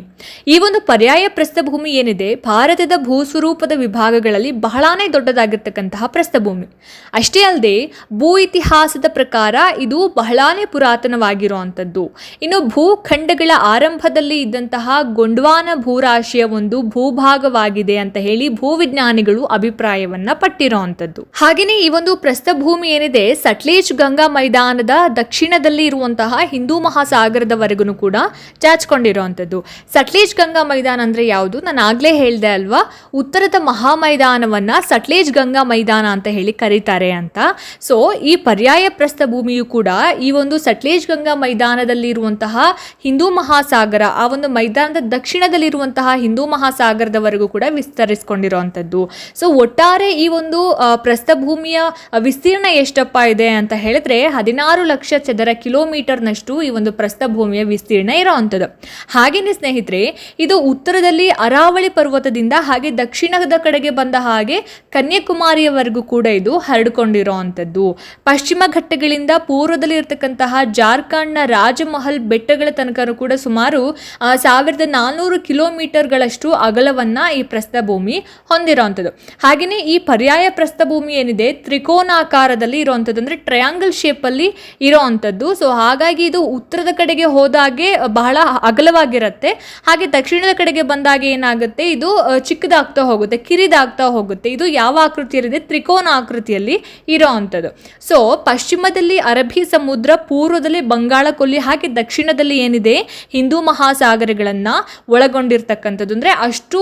ಈ ಒಂದು ಪರ್ಯಾಯ ಪ್ರಸ್ಥಭೂಮಿ ಏನಿದೆ? ಭಾರತದ ಭೂಸ್ವರೂಪದ ವಿಭಾಗಗಳಲ್ಲಿ ಬಹಳಾನೇ ದೊಡ್ಡದಾಗಿರ್ತಕ್ಕಂತಹ ಪ್ರಸ್ಥಭೂಮಿ. ಅಷ್ಟೇ ಅಲ್ಲದೆ ಭೂ ಇತಿಹಾಸದ ಪ್ರಕಾರ ಇದು ಬಹಳಾನೇ ಪುರಾತನವಾಗಿರುವಂಥದ್ದು. ಇನ್ನು ಭೂಖಂಡಗಳ ಆರಂಭದಲ್ಲಿ ಇದ್ದಂತಹ ಗೊಂಡ್ವಾನ ಭೂರಾಶಿಯ ಒಂದು ಭೂಭಾಗವಾಗಿದೆ ಅಂತ ಹೇಳಿ ಭೂವಿಜ್ಞಾನಿಗಳು ಅಭಿಪ್ರಾಯವನ್ನ ಪಟ್ಟಿರುವಂಥದ್ದು ಹಾಗೆಯೇ ಈ ಒಂದು ಪ್ರಸ್ಥಭೂಮಿ ಏನಿದೆ? ಸಟ್ಲೇಜ್ ಗಂಗಾ ಮೈದಾನದ ದಕ್ಷಿಣದಲ್ಲಿ ಇರುವಂತಹ ಹಿಂದೂ ಮಹಾಸಾಗರದವರೆಗೂ ಕೂಡ ಚಾಚಿಕೊಂಡಿರುವಂಥದ್ದು. ಸಟ್ಲೇಜ್ ಗಂಗಾ ಮೈದಾನ ಅಂದ್ರೆ ಯಾವುದು? ನಾನು ಆಗ್ಲೇ ಹೇಳ್ದೆ ಅಲ್ವಾ? ಉತ್ತರದ ಮಹಾ ಮೈದಾನವನ್ನು ಸಟ್ಲೇಜ್ ಗಂಗಾ ಮೈದಾನ ಅಂತ ಹೇಳಿ ಕರೀತಾರೆ ಅಂತ. ಸೊ ಈ ಪರ್ಯಾಯ ಪ್ರಸ್ಥಭೂಮಿಯು ಕೂಡ ಈ ಒಂದು ಸಟ್ಲೇಜ್ ಗಂಗಾ ಮೈದಾನದಲ್ಲಿ ಇರುವಂತಹ ಹಿಂದೂ ಮಹಾಸಾಗರ, ಆ ಒಂದು ಮೈದಾನದ ದಕ್ಷಿಣದಲ್ಲಿರುವಂತಹ ಹಿಂದೂ ಮಹಾಸಾಗರದವರೆಗೂ ಕೂಡ ವಿಸ್ತರಿಸಿಕೊಂಡಿರುವಂಥದ್ದು. ಸೊ ಒಟ್ಟಾರೆ ಈ ಒಂದು ಪ್ರಸ್ಥಭೂಮಿಯ ವಿಸ್ತೀರ್ಣ ಎಷ್ಟಪ್ಪ ಇದೆ ಅಂತ ಹೇಳಿದ್ರೆ ಹದಿನಾರು ಲಕ್ಷ ಚದರ ಕಿಲೋಮೀಟರ್ನಷ್ಟು ಈ ಒಂದು ಪ್ರಸ್ಥಭೂಮಿಯ ವಿಸ್ತೀರ್ಣ ಇರೋವಂಥದ್ದು. ಹಾಗೇನೆ ಸ್ನೇಹಿತರೆ, ಇದು ಉತ್ತರದಲ್ಲಿ ಅರಾವಳಿ ಪರ್ವತದಿಂದ ಹಾಗೆ ದಕ್ಷಿಣದ ಕಡೆಗೆ ಬಂದ ಹಾಗೆ ಕನ್ಯಾಕುಮಾರಿಯವರೆಗೂ ಕೂಡ ಇದು ಹರಡಿಕೊಂಡಿರೋವಂಥದ್ದು. ಪಶ್ಚಿಮ ಘಟ್ಟಗಳಿಂದ ಪೂರ್ವದಲ್ಲಿ ಇರತಕ್ಕಂತಹ ಜಾರ್ಖಂಡ್ನ ರಾಜಮಹಲ್ ಬೆಟ್ಟಗಳ ತನಕ ಕೂಡ ಸುಮಾರು ಸಾವಿರದ ನಾನ್ನೂರು ಕಿಲೋಮೀಟರ್ಗಳಷ್ಟು ಅಗಲವನ್ನ ಈ ಪ್ರಸ್ಥಭೂಮಿ ಹೊಂದಿರೋವಂಥದ್ದು. ಹಾಗೆಯೇ ಈ ಪರ್ಯಾಯ ಪ್ರಸ್ಥಭೂಮಿ ಏನಿದೆ, ತ್ರಿಕೋನಾಕಾರದಲ್ಲಿ ಇರುವಂಥದ್ದು. ಅಂದ್ರೆ ಟ್ರಯಾಂಗಲ್ ಶೇಪಲ್ಲಿ ಇರೋವಂಥದ್ದು ಸೊ ಹಾಗಾಗಿ ಇದು ಉತ್ತರದ ಕಡೆಗೆ ಹೋದಾಗೆ ಬಹಳ ಅಗಲವಾಗಿರುತ್ತೆ. ಹಾಗೆ ದಕ್ಷಿಣದ ಕಡೆಗೆ ಬಂದಾಗ ಏನಾಗುತ್ತೆ, ಇದು ಚಿಕ್ಕದಾಗ್ತಾ ಹೋಗುತ್ತೆ, ಕಿರಿದಾಗ್ತಾ ಹೋಗುತ್ತೆ. ಇದು ಯಾವ ಆಕೃತಿಯಲ್ಲಿದೆ? ತ್ರಿಕೋನ ಆಕೃತಿಯಲ್ಲಿ ಇರೋವಂಥದ್ದು ಸೊ ಪಶ್ಚಿಮದಲ್ಲಿ ಅರಬ್ಬಿ ಸಮುದ್ರ, ಪೂರ್ವದಲ್ಲಿ ಬಂಗಾಳ ಕೊಲ್ಲಿ, ಹಾಗೆ ದಕ್ಷಿಣದಲ್ಲಿ ಏನಿದೆ? ಹಿಂದೂ ಮಹಾಸಾಗರಗಳನ್ನು ಒಳಗೊಂಡಿರ್ತಕ್ಕಂಥದ್ದು. ಅಂದ್ರೆ ಅಷ್ಟು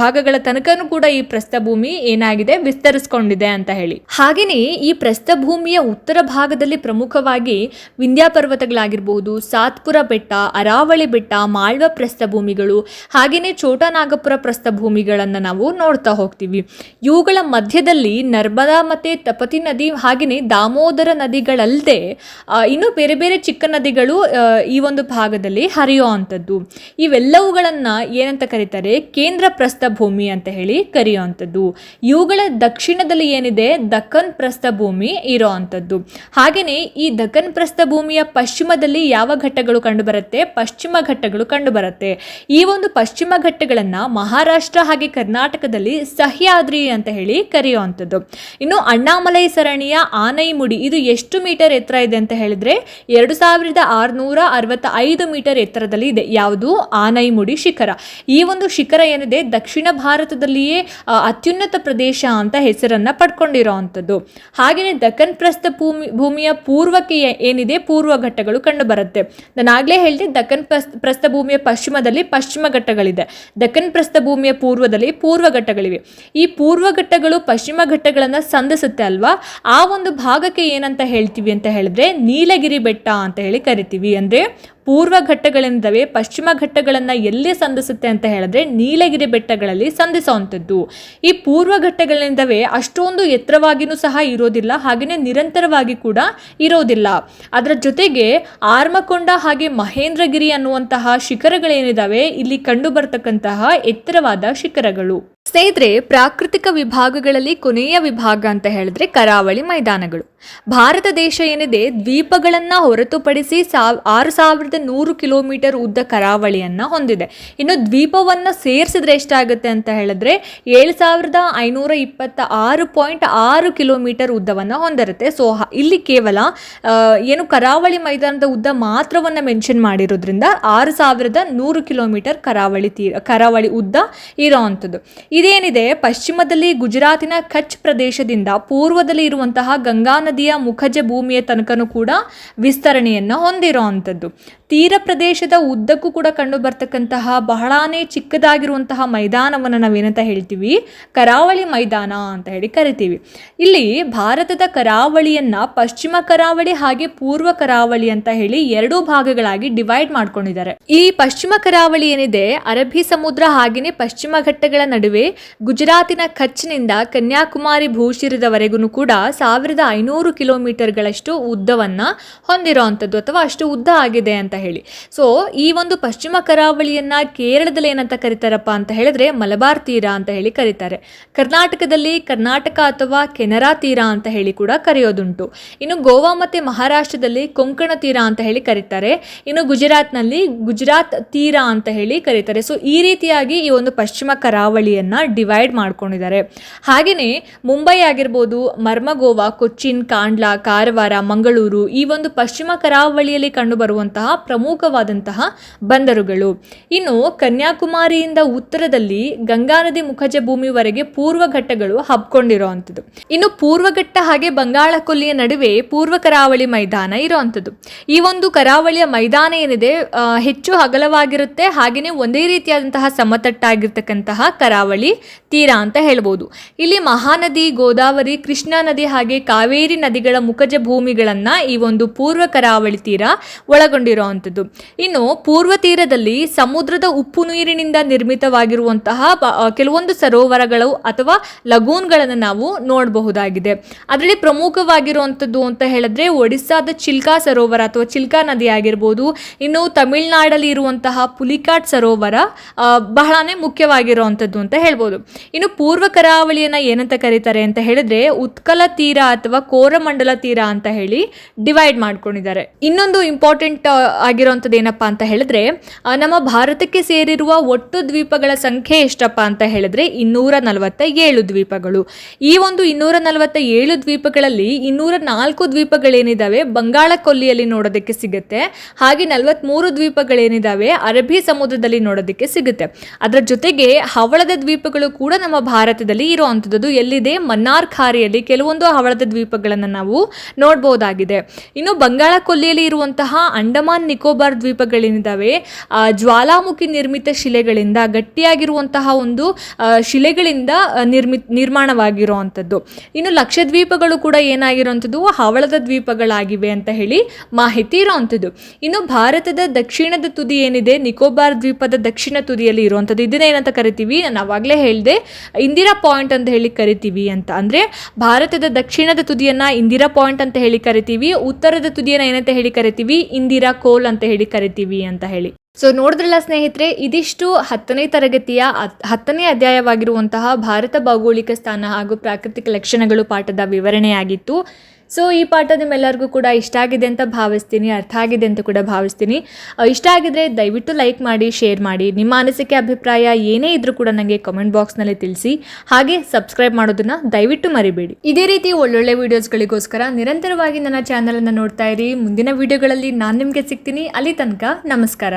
ಭಾಗಗಳ ತನಕನೂ ಕೂಡ ಈ ಪ್ರಸ್ಥಭೂಮಿ ಏನಾಗಿದೆ? ವಿಸ್ತರಿಸ್ಕೊಂಡಿದೆ ಅಂತ ಹೇಳಿ. ಹಾಗೆಯೇ ಈ ಪ್ರಸ್ಥಭೂಮಿಯ ಉತ್ತರ ಭಾಗದಲ್ಲಿ ಪ್ರಮುಖವಾಗಿ ವಿಂಧ್ಯ ಪರ್ವತಗಳಾಗಿರ್ಬೋದು ಸಾತ್ಪುರ ಬೆಟ್ಟ, ಅರಾವಳಿ ಬೆಟ್ಟ, ಮಾಳ್ವ ಪ್ರಸ್ಥಭೂಮಿಗಳು, ಹಾಗೆಯೇ ಚೋಟನಾಗಪುರ ಪ್ರಸ್ಥಭೂಮಿಗಳನ್ನು ನಾವು ನೋಡ್ತಾ ಹೋಗ್ತೀವಿ. ಇವುಗಳ ಮಧ್ಯದಲ್ಲಿ ನರ್ಮದಾ ಮತ್ತೆ ತಪತಿ ನದಿ ಹಾಗೆಯೇ ದಾಮೋದರ ನದಿಗಳಲ್ಲದೆ ಇನ್ನೂ ಬೇರೆ ಬೇರೆ ಚಿಕ್ಕ ನದಿಗಳು ಈ ಒಂದು ಭಾಗದಲ್ಲಿ ಹರಿಯುವಂಥದ್ದು ಇವೆಲ್ಲವುಗಳನ್ನು ಏನಂತ ಕರೀತಾರೆ? ಕೇಂದ್ರ ಪ್ರಸ್ಥಭೂಮಿ ಅಂತ ಹೇಳಿ ಕರೆಯುವಂಥದ್ದು. ಇವುಗಳ ದಕ್ಷಿಣದಲ್ಲಿ ಏನಿದೆ? ದಕ್ಕನ್ ಪ್ರಸ್ಥಭೂಮಿ. ಇರೋವಂಥದ್ದು ಹಾಗೆಯೇ ಈ ದಕ್ಕನ್ ಪ್ರಸ್ಥಭೂಮಿಯ ಪಶ್ಚಿಮದಲ್ಲಿ ಯಾವ ಘಟ್ಟಗಳು ಕಂಡುಬರುತ್ತೆ? ಪಶ್ಚಿಮ ಘಟ್ಟಗಳು ಕಂಡುಬರುತ್ತೆ. ಈ ಒಂದು ಪಶ್ಚಿಮ ಘಟ್ಟಗಳನ್ನು ಮಹಾರಾಷ್ಟ್ರ ಹಾಗೆ ಕರ್ನಾಟಕದಲ್ಲಿ ಸಹ್ಯಾದ್ರಿ ಅಂತ ಹೇಳಿ ಕರೆಯುವಂಥದ್ದು. ಇನ್ನು ಅಣ್ಣಾಮಲೈ ಸರಣಿಯ ಆನೈಮುಡಿ, ಇದು ಎಷ್ಟು ಮೀಟರ್ ಎತ್ತರ ಇದೆ ಅಂತ ಹೇಳಿದ್ರೆ, ಎರಡು ಸಾವಿರದ ಆರುನೂರ ಅರವತ್ತ ಐದು ಮೀಟರ್ ಎತ್ತರದಲ್ಲಿ ಇದೆ. ಯಾವುದು? ಆನೈಮುಡಿ ಶಿಖರ. ಈ ಒಂದು ಶಿಖರ ಏನಿದೆ? ದಕ್ಷಿಣ ಭಾರತದಲ್ಲಿಯೇ, ಅತ್ಯುನ್ನತ ಪ್ರದೇಶ ಅಂತ ಹೆಸರನ್ನ ಪಡ್ಕೊಂಡಿರುವಂಥದ್ದು ಹಾಗೆಯೇ ದಕ್ಕನ್ ಪ್ರಸ್ಥ ಭೂಮಿ, ಭೂಮಿಯ ಪೂರ್ವಕ್ಕೆ ಏನಿದೆ? ಪೂರ್ವ ಘಟ್ಟಗಳು ಕಂಡು ಬರುತ್ತೆ ನಾನು ಆಗಲೇ ಹೇಳಿದೆ ದಕ್ಕನ್ ಪ್ರಸ್ಥ ಭೂಮಿಯ ಪಶ್ಚಿಮದಲ್ಲಿ ಪಶ್ಚಿಮ ಘಟ್ಟಗಳಿದೆ. ದಕ್ಕನ್ ಪ್ರಸ್ಥಭೂಮಿಯ ಪೂರ್ವದಲ್ಲಿ ಪೂರ್ವ ಘಟ್ಟಗಳಿವೆ ಈ ಪೂರ್ವ ಘಟ್ಟಗಳು ಪಶ್ಚಿಮ ಘಟ್ಟಗಳನ್ನು ಸಂಧಿಸುತ್ತೆ ಅಲ್ವಾ? ಆ ಒಂದು ಭಾಗಕ್ಕೆ ಏನಂತ ಹೇಳ್ತೀವಿ ಅಂತ ಹೇಳಿದ್ರೆ, ನೀಲಗಿರಿ ಬೆಟ್ಟ ಅಂತ ಹೇಳಿ ಕರಿತೀವಿ. ಅಂದ್ರೆ ಪೂರ್ವ ಘಟ್ಟಗಳಿಂದವೇ ಪಶ್ಚಿಮ ಘಟ್ಟಗಳನ್ನು ಎಲ್ಲಿ ಸಂಧಿಸುತ್ತೆ ಅಂತ ಹೇಳಿದ್ರೆ ನೀಲಗಿರಿ ಬೆಟ್ಟಗಳಲ್ಲಿ ಸಂಧಿಸುವಂಥದ್ದು ಈ ಪೂರ್ವ ಘಟ್ಟಗಳಿಂದವೇ ಅಷ್ಟೊಂದು ಎತ್ತರವಾಗಿಯೂ ಸಹ ಇರೋದಿಲ್ಲ ಹಾಗೆಯೇ ನಿರಂತರವಾಗಿ ಕೂಡ ಇರೋದಿಲ್ಲ. ಅದರ ಜೊತೆಗೆ ಆರ್ಮಕೊಂಡ ಹಾಗೆ ಮಹೇಂದ್ರಗಿರಿ ಅನ್ನುವಂತಹ ಶಿಖರಗಳೇನಿದಾವೆ ಇಲ್ಲಿ ಕಂಡು ಬರ್ತಕ್ಕಂತಹ ಎತ್ತರವಾದ ಶಿಖರಗಳು. ಸ್ನೇಹಿತರೆ, ಪ್ರಾಕೃತಿಕ ವಿಭಾಗಗಳಲ್ಲಿ ಕೊನೆಯ ವಿಭಾಗ ಅಂತ ಹೇಳಿದ್ರೆ ಕರಾವಳಿ ಮೈದಾನಗಳು. ಭಾರತ ದೇಶ ಏನಿದೆ, ದ್ವೀಪಗಳನ್ನು ಹೊರತುಪಡಿಸಿ ಸಾವ್, ಆರು ಸಾವಿರದ ನೂರು ಕಿಲೋಮೀಟರ್ ಉದ್ದ ಕರಾವಳಿಯನ್ನು ಹೊಂದಿದೆ. ಇನ್ನು ದ್ವೀಪವನ್ನು ಸೇರಿಸಿದ್ರೆ ಎಷ್ಟಾಗುತ್ತೆ ಅಂತ ಹೇಳಿದ್ರೆ ಏಳು ಸಾವಿರದ ಐನೂರ ಇಪ್ಪತ್ತ ಆರು ಪಾಯಿಂಟ್ ಆರು ಕಿಲೋಮೀಟರ್ ಉದ್ದವನ್ನು ಹೊಂದಿರುತ್ತೆ. ಸೊ ಇಲ್ಲಿ ಕೇವಲ ಏನು ಕರಾವಳಿ ಮೈದಾನದ ಉದ್ದ ಮಾತ್ರವನ್ನು ಮೆನ್ಷನ್ ಮಾಡಿರೋದ್ರಿಂದ ಆರು ಸಾವಿರದ ನೂರು ಕಿಲೋಮೀಟರ್ ಕರಾವಳಿ ತೀರ, ಕರಾವಳಿ ಉದ್ದ ಇರೋವಂಥದ್ದು ಇದೇನಿದೆ, ಪಶ್ಚಿಮದಲ್ಲಿ ಗುಜರಾತಿನ ಕಚ್ ಪ್ರದೇಶದಿಂದ ಪೂರ್ವದಲ್ಲಿ ಇರುವಂತಹ ಗಂಗಾ ನದಿಯ ಮುಖಜ ಭೂಮಿಯ ತನಕನೂ ಕೂಡ ವಿಸ್ತರಣೆಯನ್ನು ಹೊಂದಿರುವಂಥದ್ದು ತೀರ ಪ್ರದೇಶದ ಉದ್ದಕ್ಕೂ ಕೂಡ ಕಂಡು ಬರ್ತಕ್ಕಂತಹ ಬಹಳಾನೇ ಚಿಕ್ಕದಾಗಿರುವಂತಹ ಮೈದಾನವನ್ನು ನಾವೇನಂತ ಹೇಳ್ತೀವಿ? ಕರಾವಳಿ ಮೈದಾನ ಅಂತ ಹೇಳಿ ಕರಿತೀವಿ. ಇಲ್ಲಿ ಭಾರತದ ಕರಾವಳಿಯನ್ನ ಪಶ್ಚಿಮ ಕರಾವಳಿ ಹಾಗೆ ಪೂರ್ವ ಕರಾವಳಿ ಅಂತ ಹೇಳಿ ಎರಡು ಭಾಗಗಳಾಗಿ ಡಿವೈಡ್ ಮಾಡ್ಕೊಂಡಿದ್ದಾರೆ. ಈ ಪಶ್ಚಿಮ ಕರಾವಳಿ ಏನಿದೆ? ಅರಬ್ಬಿ ಸಮುದ್ರ ಹಾಗೆಯೇ ಪಶ್ಚಿಮ ಘಟ್ಟಗಳ ನಡುವೆ ಗುಜರಾತಿನ ಕಚ್ನಿಂದ ಕನ್ಯಾಕುಮಾರಿ ಭೂಶಿರದವರೆಗೂ ಕೂಡ ಸಾವಿರದ ಐನೂರು ಕಿಲೋಮೀಟರ್ಗಳಷ್ಟು ಉದ್ದವನ್ನ ಹೊಂದಿರುವಂತದ್ದು ಅಥವಾ ಅಷ್ಟು ಉದ್ದ ಆಗಿದೆ ಅಂತ ಹೇಳಿ. ಸೊ ಈ ಒಂದು ಪಶ್ಚಿಮ ಕರಾವಳಿಯನ್ನ ಕೇರಳದಲ್ಲಿ ಏನಂತ ಕರೀತಾರಪ್ಪ ಅಂತ ಹೇಳಿದ್ರೆ ಮಲಬಾರ್ ತೀರ ಅಂತ ಹೇಳಿ ಕರೀತಾರೆ. ಕರ್ನಾಟಕದಲ್ಲಿ ಕರ್ನಾಟಕ ಅಥವಾ ಕೆನರಾ ತೀರ ಅಂತ ಹೇಳಿ ಕೂಡ ಕರೆಯೋದುಂಟು. ಇನ್ನು ಗೋವಾ ಮತ್ತು ಮಹಾರಾಷ್ಟ್ರದಲ್ಲಿ ಕೊಂಕಣ ತೀರ ಅಂತ ಹೇಳಿ ಕರೀತಾರೆ. ಇನ್ನು ಗುಜರಾತ್ನಲ್ಲಿ ಗುಜರಾತ್ ತೀರ ಅಂತ ಹೇಳಿ ಕರೀತಾರೆ. ಸೊ ಈ ರೀತಿಯಾಗಿ ಈ ಒಂದು ಪಶ್ಚಿಮ ಕರಾವಳಿಯನ್ನ ಡಿವೈಡ್ ಮಾಡ್ಕೊಂಡಿದ್ದಾರೆ. ಹಾಗೆಯೇ ಮುಂಬೈ ಆಗಿರ್ಬೋದು, ಮರ್ಮಗೋವಾ, ಕೊಚ್ಚಿನ್, ಕಾಂಡ್ಲಾ, ಕಾರವಾರ, ಮಂಗಳೂರು ಈ ಒಂದು ಪಶ್ಚಿಮ ಕರಾವಳಿಯಲ್ಲಿ ಕಂಡುಬರುವಂತಹ ಪ್ರಮುಖವಾದಂತಹ ಬಂದರುಗಳು. ಇನ್ನು ಕನ್ಯಾಕುಮಾರಿಯಿಂದ ಉತ್ತರದಲ್ಲಿ ಗಂಗಾ ನದಿ ಮುಖಜ ಭೂಮಿವರೆಗೆ ಪೂರ್ವ ಘಟ್ಟಗಳು ಇನ್ನು ಪೂರ್ವಘಟ್ಟ ಹಾಗೆ ಬಂಗಾಳ ಕೊಲ್ಲಿಯ ನಡುವೆ ಪೂರ್ವ ಕರಾವಳಿ ಮೈದಾನ ಇರುವಂಥದ್ದು. ಈ ಒಂದು ಕರಾವಳಿಯ ಮೈದಾನ ಏನಿದೆ ಹೆಚ್ಚು ಅಗಲವಾಗಿರುತ್ತೆ, ಹಾಗೆಯೇ ಒಂದೇ ರೀತಿಯಾದಂತಹ ಸಮತಟ್ಟಾಗಿರ್ತಕ್ಕಂತಹ ಕರಾವಳಿ ತೀರ ಅಂತ ಹೇಳ್ಬೋದು. ಇಲ್ಲಿ ಮಹಾನದಿ, ಗೋದಾವರಿ, ಕೃಷ್ಣಾ ನದಿ ಹಾಗೆ ಕಾವೇರಿ ನದಿಗಳ ಮುಖಜ ಭೂಮಿಗಳನ್ನ ಈ ಒಂದು ಪೂರ್ವ ಕರಾವಳಿ ತೀರ ಒಳಗೊಂಡಿರುವಂಥದ್ದು ಇನ್ನು ಪೂರ್ವ ತೀರದಲ್ಲಿ ಸಮುದ್ರದ ಉಪ್ಪು ನೀರಿನಿಂದ ನಿರ್ಮಿತವಾಗಿರುವಂತಹ ಕೆಲವೊಂದು ಸರೋವರಗಳು ಅಥವಾ ಲಗೂನ್ಗಳನ್ನು ನಾವು ನೋಡಬಹುದಾಗಿದೆ. ಅದರಲ್ಲಿ ಪ್ರಮುಖವಾಗಿರುವಂಥದ್ದು ಅಂತ ಹೇಳಿದ್ರೆ ಒಡಿಸ್ಸಾದ ಚಿಲ್ಕಾ ಸರೋವರ ಅಥವಾ ಚಿಲ್ಕಾ ನದಿ ಆಗಿರ್ಬೋದು. ಇನ್ನು ತಮಿಳುನಾಡಲ್ಲಿ ಇರುವಂತಹ ಪುಲಿಕಾಟ್ ಸರೋವರ ಬಹಳನೇ ಮುಖ್ಯವಾಗಿರುವಂಥದ್ದು ಅಂತ ಹೇಳ್ಬೋದು. ಇನ್ನು ಪೂರ್ವ ಕರಾವಳಿಯನ್ನ ಏನಂತ ಕರೀತಾರೆ ಅಂತ ಹೇಳಿದ್ರೆ ಉತ್ಕಲ ತೀರ ಅಥವಾ ಕೋರಮಂಡಲ ತೀರ ಅಂತ ಹೇಳಿ ಡಿವೈಡ್ ಮಾಡ್ಕೊಂಡಿದ್ದಾರೆ. ಇನ್ನೊಂದು ಇಂಪಾರ್ಟೆಂಟ್ ಆಗಿರುವಂಥದ್ದು ಏನಪ್ಪಾ ಅಂತ ಹೇಳಿದ್ರೆ ನಮ್ಮ ಭಾರತಕ್ಕೆ ಸೇರಿರುವ ಒಟ್ಟು ದ್ವೀಪಗಳ ಸಂಖ್ಯೆ ಎಷ್ಟಪ್ಪ ಅಂತ ಹೇಳಿದ್ರೆ ಇನ್ನೂರ ನಲವತ್ತ ಏಳು ದ್ವೀಪಗಳು. ಈ ಒಂದು ಇನ್ನೂರ ನಲವತ್ತ ಏಳು ದ್ವೀಪಗಳಲ್ಲಿ ಇನ್ನೂರ ನಾಲ್ಕು ದ್ವೀಪಗಳೇನಿದಾವೆ, ಬಂಗಾಳ ಕೊಲ್ಲಿಯಲ್ಲಿ ನೋಡೋದಕ್ಕೆ ಸಿಗುತ್ತೆ. ಹಾಗೆ ನಲವತ್ತ್ಮೂರು ದ್ವೀಪಗಳೇನಿದಾವೆ, ಅರಬ್ಬಿ ಸಮುದ್ರದಲ್ಲಿ ನೋಡೋದಕ್ಕೆ ಸಿಗುತ್ತೆ. ಅದರ ಜೊತೆಗೆ ಹವಳದ ದ್ವೀಪಗಳು ಕೂಡ ನಮ್ಮ ಭಾರತದಲ್ಲಿ ಇರುವಂಥದ್ದು. ಎಲ್ಲಿದೆ? ಮನ್ನಾರ್ ಖಾರಿಯಲ್ಲಿ ಕೆಲವೊಂದು ಹವಳದ ದ್ವೀಪಗಳನ್ನು ನಾವು ನೋಡಬಹುದಾಗಿದೆ ಇನ್ನು ಬಂಗಾಳ ಕೊಲ್ಲಿಯಲ್ಲಿ ಇರುವಂತಹ ಅಂಡಮಾನ್ ನಿಕೋಬಾರ್ ದ್ವೀಪಗಳೇನಿದ್ದಾವೆ ಜ್ವಾಲಾಮುಖಿ ನಿರ್ಮಿತ ಶಿಲೆಗಳಿಂದ ಗಟ್ಟಿಯಾಗಿರುವಂತಹ ಒಂದು ಶಿಲೆಗಳಿಂದ ನಿರ್ಮಿ, ನಿರ್ಮಾಣವಾಗಿರುವಂಥದ್ದು. ಇನ್ನು ಲಕ್ಷದ್ವೀಪಗಳು ಕೂಡ ಏನಾಗಿರುವಂಥದ್ದು, ಹವಳದ ದ್ವೀಪಗಳಾಗಿವೆ ಅಂತ ಹೇಳಿ ಮಾಹಿತಿ ಇರುವಂಥದ್ದು. ಇನ್ನು ಭಾರತದ ದಕ್ಷಿಣದ ತುದಿ ಏನಿದೆ, ನಿಕೋಬಾರ್ ದ್ವೀಪದ ದಕ್ಷಿಣ ತುದಿಯಲ್ಲಿ ಇರುವಂಥದ್ದು. ಇದನ್ನ ಏನಂತ ಕರಿತೀವಿ? ನಾನು ಅವಾಗಲೇ ಹೇಳಿದೆ, ಇಂದಿರಾ ಪಾಯಿಂಟ್ ಅಂತ ಹೇಳಿ ಕರಿತೀವಿ ಅಂತ. ಅಂದರೆ ಭಾರತದ ದಕ್ಷಿಣದ ತುದಿಯನ್ನ ಇಂದಿರಾ ಪಾಯಿಂಟ್ ಅಂತ ಹೇಳಿ ಕರಿತೀವಿ, ಉತ್ತರದ ತುದಿಯನ್ನ ಏನಂತ ಹೇಳಿ ಕರಿತೀವಿ? ಇಂದಿರಾ ಕೋಲ್ ಅಂತ ಹೇಳಿ ಕರಿತೀವಿ ಅಂತ ಹೇಳಿ. ಸೊ ನೋಡಿದ್ರಲ್ಲ ಸ್ನೇಹಿತರೆ, ಇದಿಷ್ಟು ಹತ್ತನೇ ತರಗತಿಯ ಹತ್- ಹತ್ತನೇ ಅಧ್ಯಾಯವಾಗಿರುವಂತಹ ಭಾರತ ಭೌಗೋಳಿಕ ಸ್ಥಾನ ಹಾಗೂ ಪ್ರಾಕೃತಿಕ ಲಕ್ಷಣಗಳು ಪಾಠದ ವಿವರಣೆಯಾಗಿತ್ತು. ಸೊ ಈ ಪಾಠ ನಿಮ್ಮೆಲ್ಲರಿಗೂ ಕೂಡ ಇಷ್ಟ ಆಗಿದೆ ಅಂತ ಭಾವಿಸ್ತೀನಿ, ಅರ್ಥ ಆಗಿದೆ ಅಂತ ಕೂಡ ಭಾವಿಸ್ತೀನಿ. ಇಷ್ಟ ಆಗಿದ್ರೆ ದಯವಿಟ್ಟು ಲೈಕ್ ಮಾಡಿ, ಶೇರ್ ಮಾಡಿ. ನಿಮ್ಮ ಅನಿಸಿಕೆ, ಅಭಿಪ್ರಾಯ ಏನೇ ಇದ್ರೂ ಕೂಡ ನನಗೆ ಕಮೆಂಟ್ ಬಾಕ್ಸ್ನಲ್ಲಿ ತಿಳಿಸಿ. ಹಾಗೆ ಸಬ್ಸ್ಕ್ರೈಬ್ ಮಾಡೋದನ್ನ ದಯವಿಟ್ಟು ಮರಿಬೇಡಿ. ಇದೇ ರೀತಿ ಒಳ್ಳೊಳ್ಳೆ ವಿಡಿಯೋಸ್ಗಳಿಗೋಸ್ಕರ ನಿರಂತರವಾಗಿ ನನ್ನ ಚಾನಲನ್ನು ನೋಡ್ತಾ ಇರಿ. ಮುಂದಿನ ವಿಡಿಯೋಗಳಲ್ಲಿ ನಾನು ನಿಮಗೆ ಸಿಗ್ತೀನಿ. ಅಲ್ಲಿ ತನಕ ನಮಸ್ಕಾರ.